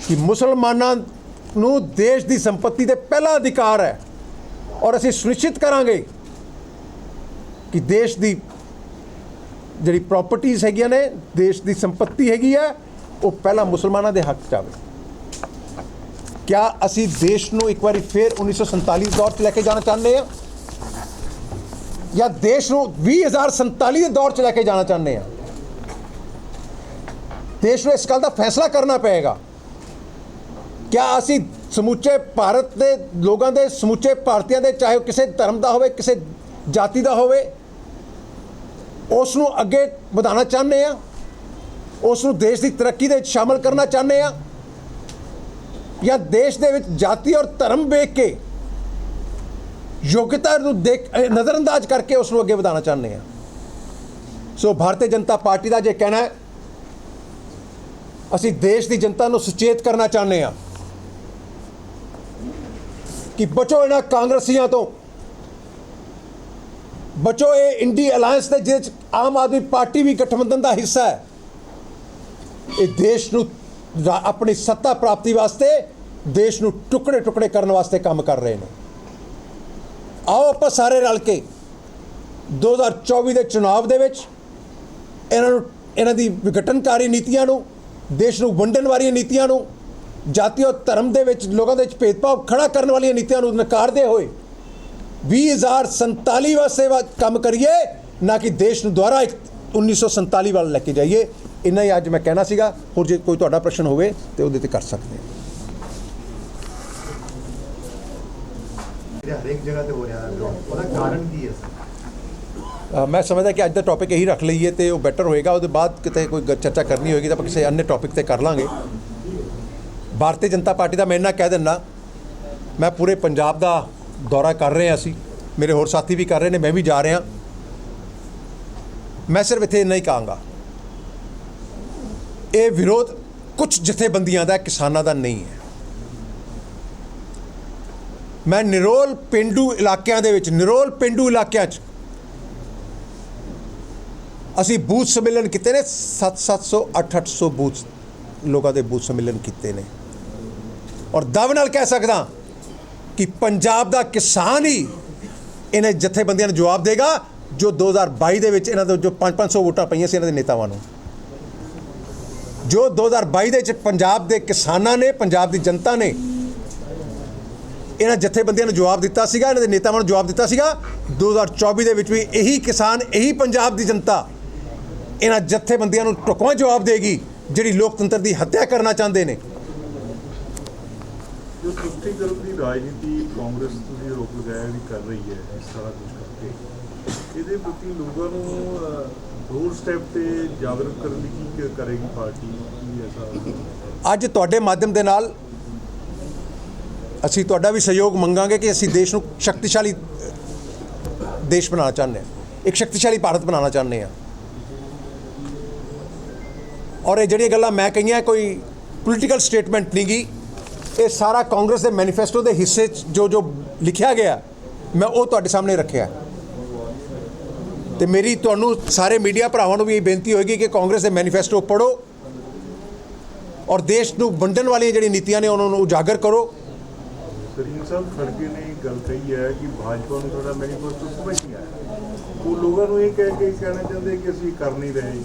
ਕਿ ਮੁਸਲਮਾਨਾਂ ਨੂੰ ਦੇਸ਼ ਦੀ ਸੰਪਤੀ ਤੇ ਪਹਿਲਾ ਅਧਿਕਾਰ ਹੈ ਔਰ ਅਸੀਂ ਸੁਨਿਸ਼ਚਿਤ ਕਰਾਂਗੇ ਕਿ ਦੇਸ਼ ਦੀ ਜਿਹੜੀ ਪ੍ਰਾਪਰਟੀਆਂ ਹੈਗੀਆਂ ਨੇ, ਦੇਸ਼ ਦੀ ਸੰਪਤੀ ਹੈਗੀ ਹੈ, ਉਹ ਪਹਿਲਾਂ ਮੁਸਲਮਾਨਾਂ ਦੇ ਹੱਕ 'ਚ ਆਵੇ। ਕਿਆ ਅਸੀਂ ਦੇਸ਼ ਨੂੰ ਇੱਕ ਵਾਰੀ ਫੇਰ 1947 ਦੇ ਦੌਰ 'ਚ ਲੈ ਕੇ ਜਾਣਾ ਚਾਹੁੰਦੇ ਹਾਂ? ਜਾਂ ਦੇਸ਼ ਨੂੰ 20047 ਦੇ ਦੌਰ 'ਚ ਲੈ ਕੇ ਜਾਣਾ ਚਾਹੁੰਦੇ ਹਾਂ ਦੇਸ਼ ਨੂੰ ਇਸ ਗੱਲ ਦਾ ਫੈਸਲਾ ਕਰਨਾ ਪਏਗਾ। ਕਿਆ ਅਸੀਂ ਸਮੁੱਚੇ ਭਾਰਤ ਦੇ ਲੋਕਾਂ ਦੇ, ਸਮੁੱਚੇ ਭਾਰਤੀਆਂ ਦੇ, ਚਾਹੇ ਉਹ ਕਿਸੇ ਧਰਮ ਦਾ ਹੋਵੇ, ਕਿਸੇ ਜਾਤੀ ਦਾ ਹੋਵੇ, ਉਸ ਨੂੰ ਅੱਗੇ ਵਧਾਉਣਾ ਚਾਹੁੰਦੇ ਆ। ਉਸ ਨੂੰ ਦੇਸ਼ ਦੀ ਤਰੱਕੀ ਦੇ ਵਿੱਚ ਸ਼ਾਮਲ ਕਰਨਾ ਚਾਹੁੰਦੇ ਆ। ਜਾਂ ਦੇਸ਼ ਦੇ ਵਿੱਚ ਜਾਤੀ ਔਰ ਧਰਮ ਵੇਖ ਕੇ ਯੋਗਤਾ ਨੂੰ ਦੇਖ ਨਜ਼ਰਅੰਦਾਜ਼ ਕਰਕੇ ਉਸ ਨੂੰ ਅੱਗੇ ਵਧਾਉਣਾ ਚਾਹੁੰਦੇ ਆ ਸੋ ਭਾਰਤੀ ਜਨਤਾ ਪਾਰਟੀ ਦਾ ਜੇ ਕਹਿਣਾ ਹੈ, ਅਸੀਂ ਦੇਸ਼ ਦੀ ਜਨਤਾ ਨੂੰ ਸੁਚੇਤ ਕਰਨਾ ਚਾਹੁੰਦੇ ਆ ਕਿ ਬਚੋ ਇਹਨਾਂ ਕਾਂਗਰਸੀਆਂ ਤੋਂ। ਬਚੋ ਇਹ ਇੰਡੀ ਅਲਾਈਅੰਸ ਦੇ, ਜਿਹਦੇ 'ਚ ਆਮ ਆਦਮੀ ਪਾਰਟੀ ਵੀ ਗਠਬੰਧਨ ਦਾ ਹਿੱਸਾ ਹੈ। ਇਹ ਦੇਸ਼ ਨੂੰ ਆਪਣੀ ਸੱਤਾ ਪ੍ਰਾਪਤੀ ਵਾਸਤੇ ਦੇਸ਼ ਨੂੰ ਟੁਕੜੇ ਟੁਕੜੇ ਕਰਨ ਵਾਸਤੇ ਕੰਮ ਕਰ ਰਹੇ ਨੇ। ਆਓ ਆਪਾਂ ਸਾਰੇ ਰਲ ਕੇ 2024 ਦੇ ਚੁਣਾਵ ਦੇ ਵਿੱਚ ਇਹਨਾਂ ਨੂੰ, ਇਹਨਾਂ ਦੀ ਵਿਘਟਨਕਾਰੀ ਨੀਤੀਆਂ ਨੂੰ, ਦੇਸ਼ ਨੂੰ ਵੰਡਣ ਵਾਲੀਆਂ ਨੀਤੀਆਂ ਨੂੰ, ਜਾਤੀ ਔਰ ਧਰਮ ਦੇ ਵਿੱਚ, ਲੋਕਾਂ ਦੇ ਵਿੱਚ ਭੇਦਭਾਵ ਖੜਾ ਕਰਨ ਵਾਲੀਆਂ ਨੀਤੀਆਂ ਨੂੰ ਨਕਾਰਦੇ ਹੋਏ 20047 ਵਾਸਤੇ ਵਾ- ਕੰਮ ਕਰੀਏ, ਨਾ ਕਿ ਦੇਸ਼ ਨੂੰ ਦੁਬਾਰਾ ਇੱਕ 1947 ਵੱਲ ਲੈ ਕੇ ਜਾਈਏ। ਇੰਨਾ ਹੀ ਅੱਜ ਮੈਂ ਕਹਿਣਾ ਸੀਗਾ। ਹੋਰ ਜੇ ਕੋਈ ਤੁਹਾਡਾ ਪ੍ਰਸ਼ਨ ਹੋਵੇ ਤੇ ਉਹਦੇ ਤੇ ਕਰ ਸਕਦੇ ਹਾਂ। ਮੈਂ ਸਮਝਦਾ ਕਿ ਅੱਜ ਦਾ ਟੌਪਿਕ ਇਹੀ ਰੱਖ ਲਈਏ ਤੇ ਉਹ ਬੈਟਰ ਹੋਏਗਾ। ਉਹਦੇ ਬਾਅਦ ਕਿਤੇ ਕੋਈ ਚਰਚਾ ਕਰਨੀ ਹੋਏਗੀ ਤਾਂ ਆਪਾਂ ਕਿਸੇ ਅੰਨੇ ਟੌਪਿਕ ਤੇ ਕਰ ਲਾਂਗੇ। ਭਾਰਤੀ ਜਨਤਾ ਪਾਰਟੀ ਦਾ ਮੈਂ ਇਹਨਾਂ ਕਹਿ ਦਿੰਨਾ ਮੈਂ ਪੂਰੇ ਪੰਜਾਬ ਦਾ ਦੌਰਾ ਕਰ ਰਿਹਾ ਸੀ। ਮੇਰੇ ਹੋਰ ਸਾਥੀ ਵੀ ਕਰ ਰਹੇ ਨੇ, ਮੈਂ ਵੀ ਜਾ ਰਿਹਾ। ਮੈਂ ਸਿਰਫ ਇੱਥੇ ਇੰਨਾ ਹੀ ਕਹਾਂਗਾ। ਇਹ ਵਿਰੋਧ ਕੁਝ ਜਥੇਬੰਦੀਆਂ ਦਾ, ਕਿਸਾਨਾਂ ਦਾ ਨਹੀਂ ਹੈ। ਮੈਂ ਨਿਰੋਲ ਪਿੰਡੂ ਇਲਾਕਿਆਂ ਦੇ ਵਿੱਚ, ਨਿਰੋਲ ਪਿੰਡੂ ਇਲਾਕਿਆਂ 'ਚ। ਅਸੀਂ ਬੂਥ ਸੰਮੇਲਨ ਕੀਤੇ ਨੇ 7-700 8-800 ਬੂਥ, ਲੋਕਾਂ ਦੇ ਬੂਥ ਸੰਮੇਲਨ ਕੀਤੇ ਨੇ। ਔਰ ਦਵ ਨਾਲ ਕਹਿ ਸਕਦਾ ਕਿ ਪੰਜਾਬ ਦਾ ਕਿਸਾਨ ਹੀ ਇਹਨਾਂ ਜਥੇਬੰਦੀਆਂ ਨੂੰ ਜਵਾਬ ਦੇਗਾ, ਜੋ 2022 ਦੇ ਵਿੱਚ ਇਹਨਾਂ ਦੇ ਜੋ 5-500 ਵੋਟਾਂ ਪਈਆਂ ਸੀ ਇਹਨਾਂ ਦੇ ਨੇਤਾਵਾਂ ਨੂੰ। ਜੋ 2022 ਦੇ ਵਿੱਚ ਪੰਜਾਬ ਦੇ ਕਿਸਾਨਾਂ ਨੇ, ਪੰਜਾਬ ਦੀ ਜਨਤਾ ਨੇ ਇਹਨਾਂ ਜਥੇਬੰਦੀਆਂ ਨੂੰ ਜਵਾਬ ਦਿੱਤਾ ਸੀਗਾ ਇਹਨਾਂ ਦੇ ਨੇਤਾਵਾਂ ਨੂੰ ਜਵਾਬ ਦਿੱਤਾ ਸੀਗਾ। 2024 ਦੇ ਵਿੱਚ ਵੀ ਇਹੀ ਕਿਸਾਨ ਇਹੀ ਪੰਜਾਬ ਦੀ ਜਨਤਾ ਇਹਨਾਂ ਜਥੇਬੰਦੀਆਂ ਨੂੰ ਟੁਕਵਾਂ ਜਵਾਬ ਦੇਗੀ ਜਿਹੜੀ ਲੋਕਤੰਤਰ ਦੀ ਹੱਤਿਆ ਕਰਨਾ ਚਾਹੁੰਦੇ ਨੇ। ਜੋ ਤੁਸ਼ਟੀਕਰਨ ਦੀ ਰਾਜਨੀਤੀ ਕਾਂਗਰਸ ਤੁਸੀਂ ਰੋਕ ਲਗਾਇਆ ਵੀ ਕਰ ਰਹੀ ਹੈ ਇਸ ਸਾਰਾ ਕੁਝ ਕਰਕੇ। ਇਹਦੇ ਪ੍ਰਤੀ ਲੋਕਾਂ ਨੂੰ ਡੋਰ ਸਟੈਪ ਤੇ ਜਾਗਰੂਕ ਕਰਨ ਲਈ ਕੀ ਕ- ਕਰੇਗੀ ਪਾਰਟੀ? ਕੀ ਐਸਾ? ਅੱਜ ਤੁਹਾਡੇ ਮਾਧਿਅਮ ਦੇ ਨਾਲ ਅਸੀਂ ਤੁਹਾਡਾ ਵੀ ਸਹਿਯੋਗ ਮੰਗਾਂਗੇ ਕਿ ਅਸੀਂ ਦੇਸ਼ ਨੂੰ ਸ਼ਕਤੀਸ਼ਾਲੀ ਦੇਸ਼ ਬਣਾਉਣਾ ਚਾਹੁੰਦੇ ਹਾਂ। ਇੱਕ ਸ਼ਕਤੀਸ਼ਾਲੀ ਭਾਰਤ ਬਣਾਉਣਾ ਚਾਹੁੰਦੇ ਹਾਂ। ਔਰ ਇਹ ਜਿਹੜੀਆਂ ਗੱਲਾਂ ਮੈਂ ਕਹੀਆਂ, ਕੋਈ ਪੋਲੀਟੀਕਲ ਸਟੇਟਮੈਂਟ ਨਹੀਂ ਗੀ। ਇਹ ਸਾਰਾ ਕਾਂਗਰਸ ਦੇ ਮੈਨੀਫੈਸਟੋ ਦੇ ਹਿੱਸੇ 'ਚ ਜੋ ਜੋ ਲਿਖਿਆ ਗਿਆ, ਮੈਂ ਉਹ ਤੁਹਾਡੇ ਸਾਹਮਣੇ ਰੱਖਿਆ। ਤੇ ਮੇਰੀ ਤੁਹਾਨੂੰ ਸਾਰੇ ਮੀਡੀਆ ਭਰਾਵਾਂ ਨੂੰ ਵੀ ਇਹ ਬੇਨਤੀ ਹੋਏਗੀ ਕਿ ਕਾਂਗਰਸ ਦੇ ਮੈਨੀਫੈਸਟੋ ਪੜ੍ਹੋ। ਔਰ ਦੇਸ਼ ਨੂੰ ਵੰਡਣ ਵਾਲੀਆਂ ਜਿਹੜੀਆਂ ਨੀਤੀਆਂ ਨੇ, ਉਹਨਾਂ ਨੂੰ ਉਜਾਗਰ ਕਰੋ। ਕਰੀਮ ਸਾਹਿਬ, ਖੜਗੇ ਨੇ ਇੱਕ ਗੱਲ ਕਹੀ ਹੈ ਕਿ ਭਾਜਪਾ ਨੂੰ ਤੁਹਾਡਾ ਮੈਨੀਫੈਸਟੋ ਸਮਝ ਨਹੀਂ ਆਇਆ। ਉਹ ਲੋਕਾਂ ਨੂੰ ਇਹ ਕਹਿ ਕੇ ਕਹਿਣਾ ਚਾਹੁੰਦੇ ਕਿ ਅਸੀਂ ਕਰ ਨਹੀਂ ਰਹੇ।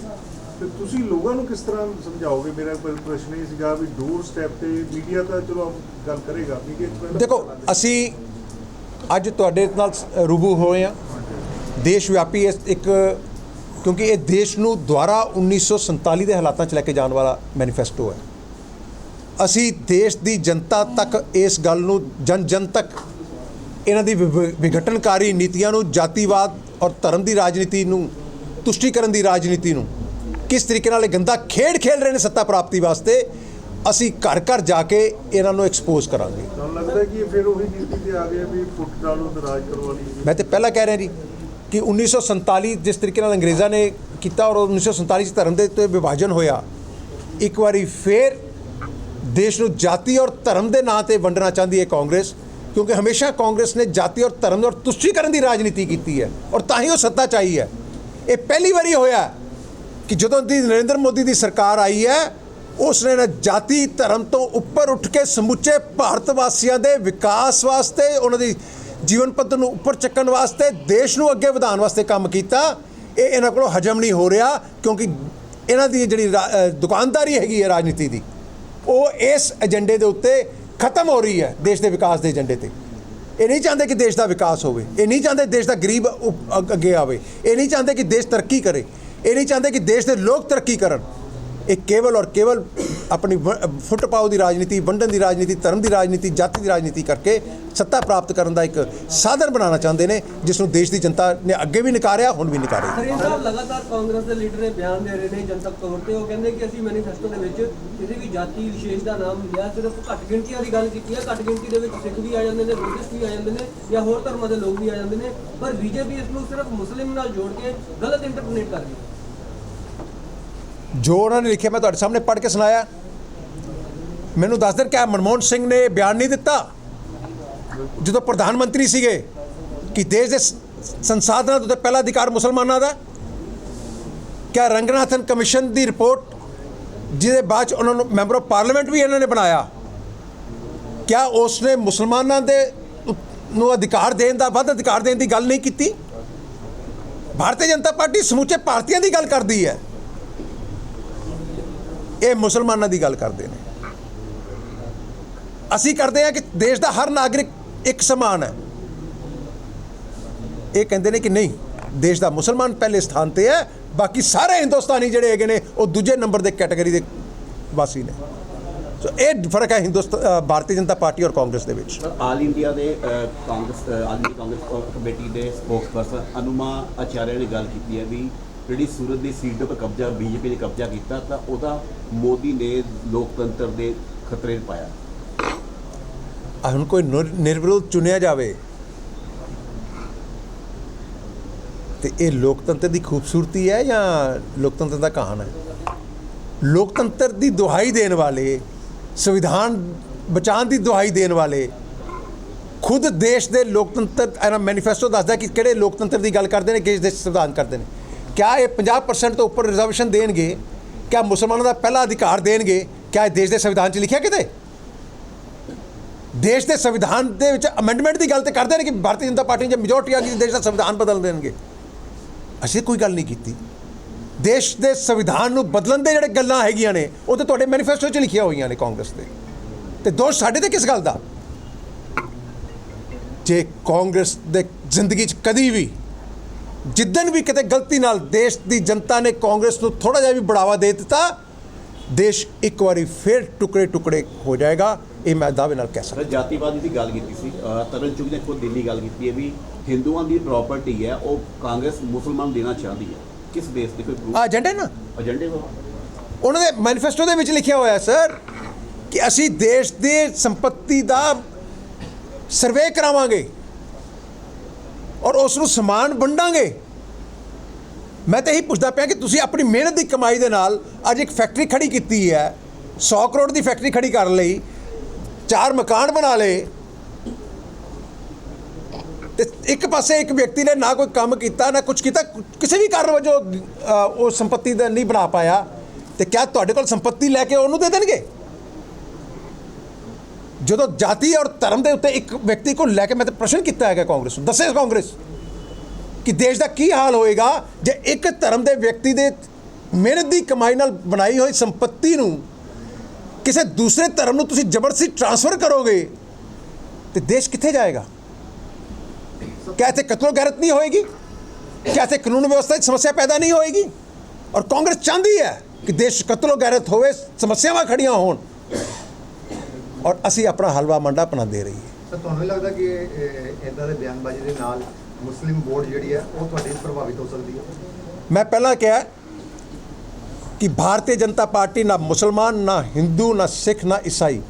ਤੇ ਤੁਸੀਂ ਲੋਕਾਂ ਨੂੰ ਕਿਸ ਤਰ੍ਹਾਂ ਸਮਝਾਓਗੇ? ਮੇਰਾ ਪ੍ਰਸ਼ਨ ਇਹ ਸੀਗਾ ਵੀ ਡੋਰ ਸਟੈਪ ਤੇ ਮੀਡੀਆ ਤਾਂ ਚਲੋ ਗੱਲ ਕਰੇਗਾ ਮੀਡੀਆ ਦੇਖੋ, ਅਸੀਂ ਅੱਜ ਤੁਹਾਡੇ ਨਾਲ ਰੂਬੂ ਹੋਏ ਆ ਦੇਸ਼ ਵਿਆਪੀ ਇਸ ਇੱਕ, ਕਿਉਂਕਿ ਇਹ ਦੇਸ਼ ਨੂੰ ਦੁਆਰਾ 1947 ਦੇ ਹਾਲਾਤਾਂ 'ਚ ਲੈ ਕੇ ਜਾਣ ਵਾਲਾ ਮੈਨੀਫੈਸਟੋ ਹੈ। ਅਸੀਂ ਦੇਸ਼ ਦੀ ਜਨਤਾ ਤੱਕ ਇਸ ਗੱਲ ਨੂੰ ਜਨ ਜਨ ਤੱਕ ਇਹਨਾਂ ਦੀ ਵਿਘਟਨਕਾਰੀ ਨੀਤੀਆਂ ਨੂੰ ਜਾਤੀਵਾਦ ਔਰ ਧਰਮ ਦੀ ਰਾਜਨੀਤੀ ਨੂੰ ਤੁਸ਼ਟੀਕਰਨ ਦੀ ਰਾਜਨੀਤੀ ਨੂੰ ਕਿਸ ਤਰੀਕੇ ਨਾਲ ਇਹ ਗੰਦਾ ਖੇਡ ਖੇਡ ਰਹੇ ਨੇ ਸੱਤਾ ਪ੍ਰਾਪਤੀ ਵਾਸਤੇ ਅਸੀਂ ਘਰ ਘਰ ਜਾ ਕੇ ਇਹਨਾਂ ਨੂੰ ਐਕਸਪੋਜ਼ ਕਰਾਂਗੇ। ਤੁਹਾਨੂੰ ਲੱਗਦਾ ਕਿ ਇਹ ਫਿਰ ਉਹੀ ਨੀਤੀ ਤੇ ਆ ਗਏ ਵੀ ਫੁੱਟ ਡਾਲੋ ਤੇ ਰਾਜ ਕਰੋ ਵਾਲੀ ਮੈਂ ਤੇ ਪਹਿਲਾਂ ਕਹਿ ਰਿਹਾ ਜੀ ਕਿ 1947 ਜਿਸ ਤਰੀਕੇ ਨਾਲ ਅੰਗਰੇਜ਼ਾਂ ਨੇ ਕੀਤਾ ਔਰ 1947 ਚ ਧਰਮ ਦੇ ਉੱਤੇ ਵਿਭਾਜਨ ਹੋਇਆ ਇੱਕ ਵਾਰੀ ਫੇਰ ਦੇਸ਼ ਨੂੰ ਜਾਤੀ ਔਰ ਧਰਮ ਦੇ ਨਾਂ ਤੇ ਵੰਡਣਾ ਚਾਹੁੰਦੀ ਹੈ ਕਾਂਗਰਸ, ਕਿਉਂਕਿ ਹਮੇਸ਼ਾ ਕਾਂਗਰਸ ਨੇ ਜਾਤੀ ਔਰ ਧਰਮ ਔਰ ਤੁਸ਼ਟੀਕਰਨ ਦੀ ਰਾਜਨੀਤੀ ਕੀਤੀ ਹੈ ਔਰ ਤਾਂ ਹੀ ਉਹ ਸੱਤਾ 'ਚ ਆਈ ਹੈ। ਇਹ ਪਹਿਲੀ ਵਾਰੀ ਹੋਇਆ ਕਿ ਜਦੋਂ ਦੀ ਨਰਿੰਦਰ ਮੋਦੀ ਦੀ ਸਰਕਾਰ ਆਈ ਹੈ ਉਸ ਨੇ ਜਾਤੀ, ਧਰਮ ਤੋਂ ਉੱਪਰ ਉੱਠ ਕੇ ਸਮੁੱਚੇ ਭਾਰਤ ਵਾਸੀਆਂ ਦੇ ਵਿਕਾਸ ਵਾਸਤੇ, ਉਹਨਾਂ ਦੀ ਜੀਵਨ ਪੱਧਰ ਨੂੰ ਉੱਪਰ ਚੱਕਣ ਵਾਸਤੇ, ਦੇਸ਼ ਨੂੰ ਅੱਗੇ ਵਧਾਉਣ ਵਾਸਤੇ ਕੰਮ ਕੀਤਾ। ਇਹ ਇਹਨਾਂ ਕੋਲੋਂ ਹਜਮ ਨਹੀਂ ਹੋ ਰਿਹਾ, ਕਿਉਂਕਿ ਇਹਨਾਂ ਦੀ ਜਿਹੜੀ ਰਾ- ਦੁਕਾਨਦਾਰੀ ਹੈਗੀ ਹੈ ਰਾਜਨੀਤੀ ਦੀ। ਉਹ ਇਸ ਏਜੰਡੇ ਦੇ ਉੱਤੇ ਖਤਮ ਹੋ ਰਹੀ ਹੈ ਦੇਸ਼ ਦੇ ਵਿਕਾਸ ਦੇ ਏਜੰਡੇ ਤੇ। ਇਹ ਨਹੀਂ ਚਾਹੁੰਦੇ ਕਿ ਦੇਸ਼ ਦਾ ਵਿਕਾਸ ਹੋਵੇ। ਇਹ ਨਹੀਂ ਚਾਹੁੰਦੇ ਦੇਸ਼ ਦਾ ਗਰੀਬ ਅੱਗੇ ਆਵੇ। ਇਹ ਨਹੀਂ ਚਾਹੁੰਦੇ ਕਿ ਦੇਸ਼ ਤਰੱਕੀ ਕਰੇ। ਇਹ ਨਹੀਂ ਚਾਹੁੰਦੇ ਕਿ ਦੇਸ਼ ਦੇ ਲੋਕ ਤਰੱਕੀ ਕਰਨ। ਇਹ ਕੇਵਲ ਔਰ ਕੇਵਲ ਆਪਣੀ ਵ- ਫੁੱਟ ਪਾਉ ਦੀ ਰਾਜਨੀਤੀ, ਵੰਡਣ ਦੀ ਰਾਜਨੀਤੀ, ਧਰਮ ਦੀ ਰਾਜਨੀਤੀ, ਜਾਤੀ ਦੀ ਰਾਜਨੀਤੀ ਕਰਕੇ ਸੱਤਾ ਪ੍ਰਾਪਤ ਕਰਨ ਦਾ ਇੱਕ ਸਾਧਨ ਬਣਾਉਣਾ ਚਾਹੁੰਦੇ ਨੇ, ਜਿਸ ਨੂੰ ਦੇਸ਼ ਦੀ ਜਨਤਾ ਨੇ ਅੱਗੇ ਵੀ ਨਕਾਰਿਆ, ਹੁਣ ਵੀ ਨਕਾਰੇਗੀ ਖਰੀਦ ਸਾਹਿਬ ਲਗਾਤਾਰ ਕਾਂਗਰਸ ਦੇ ਲੀਡਰ ਨੇ ਬਿਆਨ ਦੇ ਰਹੇ ਨੇ ਜਨਤਕ ਤੌਰ ਤੇ। ਉਹ ਕਹਿੰਦੇ ਕਿ ਅਸੀਂ ਮੈਨੀਫੈਸਟੋ ਦੇ ਵਿੱਚ ਕਿਸੇ ਵੀ ਜਾਤੀ ਵਿਸ਼ੇਸ਼ ਦਾ ਨਾਮ ਲਿਆ, ਸਿਰਫ ਘੱਟ ਗਿਣਤੀਆਂ ਦੀ ਗੱਲ ਕੀਤੀ ਹੈ। ਘੱਟ ਗਿਣਤੀ ਦੇ ਵਿੱਚ ਸਿੱਖ ਵੀ ਆ ਜਾਂਦੇ ਨੇ, ਬੁੱਧਿਸਟ ਵੀ ਆ ਜਾਂਦੇ ਨੇ ਜਾਂ ਹੋਰ ਧਰਮਾਂ ਦੇ ਲੋਕ ਵੀ ਆ ਜਾਂਦੇ ਨੇ। ਪਰ ਬੀਜੇਪੀ ਇਸ ਨੂੰ ਸਿਰਫ ਮੁਸਲਿਮ ਨਾਲ ਜੋੜ ਕੇ ਗਲਤ ਇੰਟਰਪ੍ਰੀਟ ਕਰ ਰਹੀ। ਹੈ ਜੋ ਉਹਨਾਂ ਨੇ ਲਿਖਿਆ ਮੈਂ ਤੁਹਾਡੇ ਸਾਹਮਣੇ ਪੜ੍ਹ ਕੇ ਸੁਣਾਇਆ। ਮੈਨੂੰ ਦੱਸ ਦਿਨ ਕਿ ਮਨਮੋਹਨ ਸਿੰਘ ਨੇ ਬਿਆਨ ਨਹੀਂ ਦਿੱਤਾ? ਜਦੋਂ ਪ੍ਰਧਾਨ ਮੰਤਰੀ ਸੀਗੇ ਕਿ ਦੇਸ਼ ਦੇ ਸੰਸਾਧਨਾਂ ਤੋਂ ਪਹਿਲਾ ਅਧਿਕਾਰ ਮੁਸਲਮਾਨਾਂ ਦਾ, ਕਿਆ ਰੰਗਨਾਥਨ ਕਮਿਸ਼ਨ ਦੀ ਰਿਪੋਰਟ, ਜਿਹਦੇ ਬਾਅਦ 'ਚ ਉਹਨਾਂ ਨੂੰ ਮੈਂਬਰ ਆਫ ਪਾਰਲੀਮੈਂਟ ਵੀ ਇਹਨਾਂ ਨੇ ਬਣਾਇਆ, ਕਿਆ ਉਸਨੇ ਮੁਸਲਮਾਨਾਂ ਦੇ ਨੂੰ ਅਧਿਕਾਰ ਦੇਣ ਦਾ ਵੱਧ ਅਧਿਕਾਰ ਦੇਣ ਦੀ ਗੱਲ ਨਹੀਂ ਕੀਤੀ? ਭਾਰਤੀ ਜਨਤਾ ਪਾਰਟੀ ਸਮੁੱਚੇ ਭਾਰਤੀਆਂ ਦੀ ਗੱਲ ਕਰਦੀ ਹੈ। ਇਹ ਮੁਸਲਮਾਨਾਂ ਦੀ ਗੱਲ ਕਰਦੇ ਨੇ। ਅਸੀਂ ਕਰਦੇ ਹਾਂ ਕਿ ਦੇਸ਼ ਦਾ ਹਰ ਨਾਗਰਿਕ ਇੱਕ ਸਮਾਨ ਹੈ। ਇਹ ਕਹਿੰਦੇ ਨੇ ਕਿ ਨਹੀਂ, ਦੇਸ਼ ਦਾ ਮੁਸਲਮਾਨ ਪਹਿਲੇ ਸਥਾਨ ਤੇ ਹੈ, ਬਾਕੀ ਸਾਰੇ ਹਿੰਦੁਸਤਾਨੀ ਜਿਹੜੇ ਹੈਗੇ ਨੇ, ਉਹ ਦੂਜੇ ਨੰਬਰ ਦੇ ਕੈਟਾਗਰੀ ਦੇ ਵਾਸੀ ਨੇ। ਸੋ ਇਹ ਫ਼ਰਕ ਹੈ ਹਿੰਦੁਸਤਾਨ ਭਾਰਤੀ ਜਨਤਾ ਪਾਰਟੀ ਔਰ ਕਾਂਗਰਸ ਦੇ ਵਿੱਚ। ਆਲ ਇੰਡੀਆ ਦੇ Congress all India Congress committee ਦੇ ਸਪੋਕਸਪਰਸਨ ਅਨੁਮਾ ਆਚਾਰਿਆ ਨੇ ਗੱਲ ਕੀਤੀ ਹੈ ਵੀ ਜਿਹੜੀ ਸੂਰਤ ਦੀ ਸੀਟ ਉੱਪਰ ਕਬਜ਼ਾ, ਬੀਜੇਪੀ ਨੇ ਕਬਜ਼ਾ ਕੀਤਾ, ਤਾਂ ਉਹਦਾ ਮੋਦੀ ਨੇ ਲੋਕਤੰਤਰ ਦੇ ਖਤਰੇ 'ਚ ਪਾਇਆ। ਹੁਣ ਕੋਈ ਨਿਰ- ਨਿਰਵਿਰੋਧ ਚੁਣਿਆ ਜਾਵੇ ਤੇ ਇਹ ਲੋਕਤੰਤਰ ਦੀ ਖੂਬਸੂਰਤੀ ਹੈ ਜਾਂ ਲੋਕਤੰਤਰ ਦਾ ਕਹਾਣ ਹੈ? ਲੋਕਤੰਤਰ ਦੀ ਦੁਹਾਈ ਦੇਣ ਵਾਲੇ, ਸੰਵਿਧਾਨ ਬਚਾਉਣ ਦੀ ਦੁਹਾਈ ਦੇਣ ਵਾਲੇ, ਖੁਦ ਦੇਸ਼ ਦੇ ਲੋਕਤੰਤਰ ਐਨਾ ਮੈਨੀਫੈਸਟੋ ਦੱਸਦਾ ਕਿ ਕਿਹੜੇ ਲੋਕਤੰਤਰ ਦੀ ਗੱਲ ਕਰਦੇ ਨੇ ਕਿਸ ਦੇਸ਼ ਸੰਵਿਧਾਨ ਕਰਦੇ ਨੇ। ਕਿਆ ਇਹ 50% ਤੋਂ ਉੱਪਰ ਰਿਜ਼ਰਵੇਸ਼ਨ ਦੇਣਗੇ? ਕਿਆ ਮੁਸਲਮਾਨਾਂ ਦਾ ਪਹਿਲਾ ਅਧਿਕਾਰ ਦੇਣਗੇ? ਕਿਆ ਇਹ ਦੇਸ਼ ਦੇ ਸੰਵਿਧਾਨ 'ਚ ਲਿਖਿਆ ਕਿਤੇ? ਦੇਸ਼ ਦੇ ਸੰਵਿਧਾਨ ਦੇ ਵਿੱਚ ਅਮੈਂਡਮੈਂਟ ਦੀ ਗੱਲ ਤੇ ਕਰਦੇ ਨੇ ਕਿ ਭਾਰਤੀ ਜਨਤਾ ਪਾਰਟੀ ਜੇ ਮੈਜੋਰਟੀ ਆ ਗਈ ਦੇਸ਼ ਦਾ ਸੰਵਿਧਾਨ ਬਦਲ ਦੇਣਗੇ। ਅਸੀਂ ਕੋਈ ਗੱਲ ਨਹੀਂ ਕੀਤੀ। ਦੇਸ਼ ਦੇ ਸੰਵਿਧਾਨ ਨੂੰ ਬਦਲਣ ਦੇ ਜਿਹੜੇ ਗੱਲਾਂ ਹੈਗੀਆਂ ਨੇ, ਉਹ ਤੇ ਤੁਹਾਡੇ ਮੈਨੀਫੈਸਟੋ 'ਚ ਲਿਖੀਆਂ ਹੋਈਆਂ ਨੇ ਕਾਂਗਰਸ ਦੇ ਤੇ ਦੋਸ਼ ਸਾਡੇ ਤੇ ਕਿਸ ਗੱਲ ਦਾ? ਜੇ ਕਾਂਗਰਸ ਦੇ ਜ਼ਿੰਦਗੀ 'ਚ ਕਦੀ ਵੀ ਜਿੱਦਨ ਵੀ ਕਿਤੇ ਗਲਤੀ ਨਾਲ ਦੇਸ਼ ਦੀ ਜਨਤਾ ਨੇ ਕਾਂਗਰਸ ਨੂੰ ਥੋੜਾ ਜਿਹਾ ਵੀ ਬੜਾਵਾ ਦੇ ਦਿੱਤਾ ਦੇਸ਼ ਇੱਕ ਵਾਰੀ ਫਿਰ ਟੁਕੜੇ ਟੁਕੜੇ ਹੋ ਜਾਏਗਾ। ਇਹ ਮੈਂ ਦਾਅਵੇ ਨਾਲ ਕਹਿ ਸਕਦਾ। ਜਾਤੀਵਾਦੀ ਦੀ ਗੱਲ ਕੀਤੀ ਸੀ। ਅ, ਤਰਨ ਚੁਗ ਨੇ ਖੁਦ ਦਿੱਲੀ ਗੱਲ ਕੀਤੀ ਹੈ ਵੀ ਹਿੰਦੂਆਂ ਦੀ ਪ੍ਰਾਪਰਟੀ ਹੈ ਉਹ ਕਾਂਗਰਸ ਮੁਸਲਮਾਨ ਦੇਣਾ ਚਾਹਦੀ ਹੈ। ਕਿਸ ਬੇਸ ਤੇ ਕੋਈ ਆ ਏਜੰਡੇ ਨਾ? ਏਜੰਡੇ ਉਹਨਾਂ ਦੇ ਮੈਨੀਫੈਸਟੋ ਦੇ ਵਿੱਚ ਲਿਖਿਆ ਹੋਇਆ ਸਰ ਕਿ ਅਸੀਂ ਦੇਸ਼ ਦੀ ਸੰਪਤੀ ਦਾ ਸਰਵੇ ਕਰਾਵਾਂਗੇ। ਔਰ ਉਸ ਨੂੰ ਸਮਾਨ ਵੰਡਾਂਗੇ। ਮੈਂ ਤਾਂ ਇਹੀ ਪੁੱਛਦਾ ਪਿਆ ਕਿ ਤੁਸੀਂ ਆਪਣੀ ਮਿਹਨਤ ਦੀ ਕਮਾਈ ਦੇ ਨਾਲ ਅੱਜ ਇੱਕ ਫੈਕਟਰੀ ਖੜੀ ਕੀਤੀ ਹੈ 100 ਕਰੋੜ ਦੀ ਫੈਕਟਰੀ ਖੜੀ ਕਰ ਲਈ, ਚਾਰ ਮਕਾਨ ਬਣਾ ਲਏ, ਤੇ ਇੱਕ ਪਾਸੇ ਇੱਕ ਵਿਅਕਤੀ ਨੇ ਨਾ ਕੋਈ ਕੰਮ ਕੀਤਾ, ਨਾ ਕੁਝ ਕੀਤਾ, ਕਿਸੇ ਵੀ ਕਾਰਨ ਵਜੋਂ ਉਹ ਸੰਪਤੀ ਦਾ ਨਹੀਂ ਬਣਾ ਪਾਇਆ, ਤੇ ਕਿਆ ਤੁਹਾਡੇ ਕੋਲ ਸੰਪਤੀ ਲੈ ਕੇ ਉਹਨੂੰ ਦੇ ਦੇਣਗੇ? ਜਦੋਂ ਜਾਤੀ ਔਰ ਧਰਮ ਦੇ ਉੱਤੇ ਇੱਕ ਵਿਅਕਤੀ ਕੋ ਲੈ ਕੇ ਮੈਂ ਤਾਂ ਪ੍ਰਸ਼ਨ ਕੀਤਾ ਹੈਗਾ ਕਾਂਗਰਸ ਨੂੰ ਦੱਸੇ ਕਾਂਗਰਸ ਕਿ ਦੇਸ਼ ਦਾ ਕੀ ਹਾਲ ਹੋਏਗਾ ਜੇ ਇੱਕ ਧਰਮ ਦੇ ਵਿਅਕਤੀ ਦੇ ਮਿਹਨਤ ਦੀ ਕਮਾਈ ਨਾਲ ਬਣਾਈ ਹੋਈ ਸੰਪਤੀ ਨੂੰ ਕਿਸੇ ਦੂਸਰੇ ਧਰਮ ਨੂੰ ਤੁਸੀਂ ਜ਼ਬਰਦਸਤੀ ਟ੍ਰਾਂਸਫਰ ਕਰੋਗੇ, ਤੇ ਦੇਸ਼ ਕਿੱਥੇ ਜਾਏਗਾ? ਕਿਆ ਇੱਥੇ ਕਤਲੋ ਗੈਰਤ ਨਹੀਂ ਹੋਏਗੀ? ਕਿਆ ਇੱਥੇ ਕਾਨੂੰਨ ਵਿਵਸਥਾ 'ਚ ਸਮੱਸਿਆ ਪੈਦਾ ਨਹੀਂ ਹੋਏਗੀ? ਔਰ ਕਾਂਗਰਸ ਚਾਹੁੰਦੀ ਹੈ ਕਿ ਦੇਸ਼ ਕਤਲੋ ਗੈਰਤ ਹੋਵੇ, ਸਮੱਸਿਆਵਾਂ ਖੜੀਆਂ ਹੋਣ। ਔਰ ਅਸੀਂ ਆਪਣਾ ਹਲਵਾ ਮੰਡਾ ਆਪਣਾ ਦੇ ਰਹੀ ਹੈ ਸਰ ਤੁਹਾਨੂੰ ਨਹੀਂ ਲੱਗਦਾ ਕਿ ਇਦਾਂ ਦੇ ਬਿਆਨਬਾਜ਼ੀ ਦੇ ਨਾਲ ਮੁਸਲਿਮ ਵੋਟ ਜਿਹੜੀ ਹੈ ਉਹ ਤੁਹਾਡੀ ਪ੍ਰਭਾਵਿਤ ਹੋ ਸਕਦੀ ਹੈ? ਮੈਂ ਪਹਿਲਾਂ ਕਿਹਾ ਕਿ ਭਾਰਤੀ ਜਨਤਾ ਪਾਰਟੀ ਨਾ ਮੁਸਲਮਾਨ ਨਾ ਹਿੰਦੂ ਨਾ ਸਿੱਖ ਨਾ ਈਸਾਈ।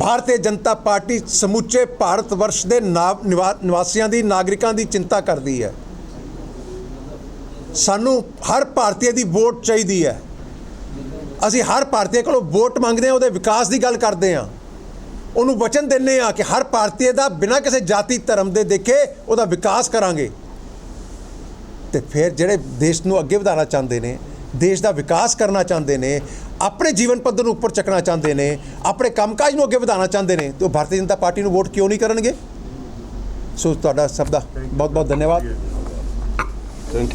ਭਾਰਤੀ ਜਨਤਾ ਪਾਰਟੀ ਸਮੁੱਚੇ ਭਾਰਤ ਵਰਸ਼ ਦੇ ਨਿਵਾਸੀਆਂ ਦੀ ਨਾਗਰਿਕਾਂ ਦੀ ਚਿੰਤਾ ਕਰਦੀ ਹੈ। ਸਾਨੂੰ ਹਰ ਭਾਰਤੀ ਦੀ ਵੋਟ ਚਾਹੀਦੀ ਹੈ। ਅਸੀਂ ਹਰ ਭਾਰਤੀ ਕੋਲੋਂ ਵੋਟ ਮੰਗਦੇ ਹਾਂ, ਉਹਦੇ ਵਿਕਾਸ ਦੀ ਗੱਲ ਕਰਦੇ ਹਾਂ। ਉਹਨੂੰ ਵਚਨ ਦਿੰਦੇ ਹਾਂ ਕਿ ਹਰ ਭਾਰਤੀ ਦਾ ਬਿਨਾਂ ਕਿਸੇ ਜਾਤੀ ਧਰਮ ਦੇ ਦੇਖੇ ਉਹਦਾ ਵਿਕਾਸ ਕਰਾਂਗੇ। ਤੇ ਫਿਰ ਜਿਹੜੇ ਦੇਸ਼ ਨੂੰ ਅੱਗੇ ਵਧਾਉਣਾ ਚਾਹੁੰਦੇ ਨੇ, ਦੇਸ਼ ਦਾ ਵਿਕਾਸ ਕਰਨਾ ਚਾਹੁੰਦੇ ਨੇ, ਆਪਣੇ ਜੀਵਨ ਪੱਧਰ ਨੂੰ ਉੱਪਰ ਚੱਕਣਾ ਚਾਹੁੰਦੇ ਨੇ, ਆਪਣੇ ਕੰਮਕਾਜ ਨੂੰ ਅੱਗੇ ਵਧਾਉਣਾ ਚਾਹੁੰਦੇ ਨੇ, ਤੇ ਉਹ ਭਾਰਤੀ ਜਨਤਾ ਪਾਰਟੀ ਨੂੰ ਵੋਟ ਕਿਉਂ ਨਹੀਂ ਕਰਨਗੇ? ਸੋ ਤੁਹਾਡਾ ਸਭ ਦਾ ਬਹੁਤ ਬਹੁਤ ਧੰਨਵਾਦ। Thank you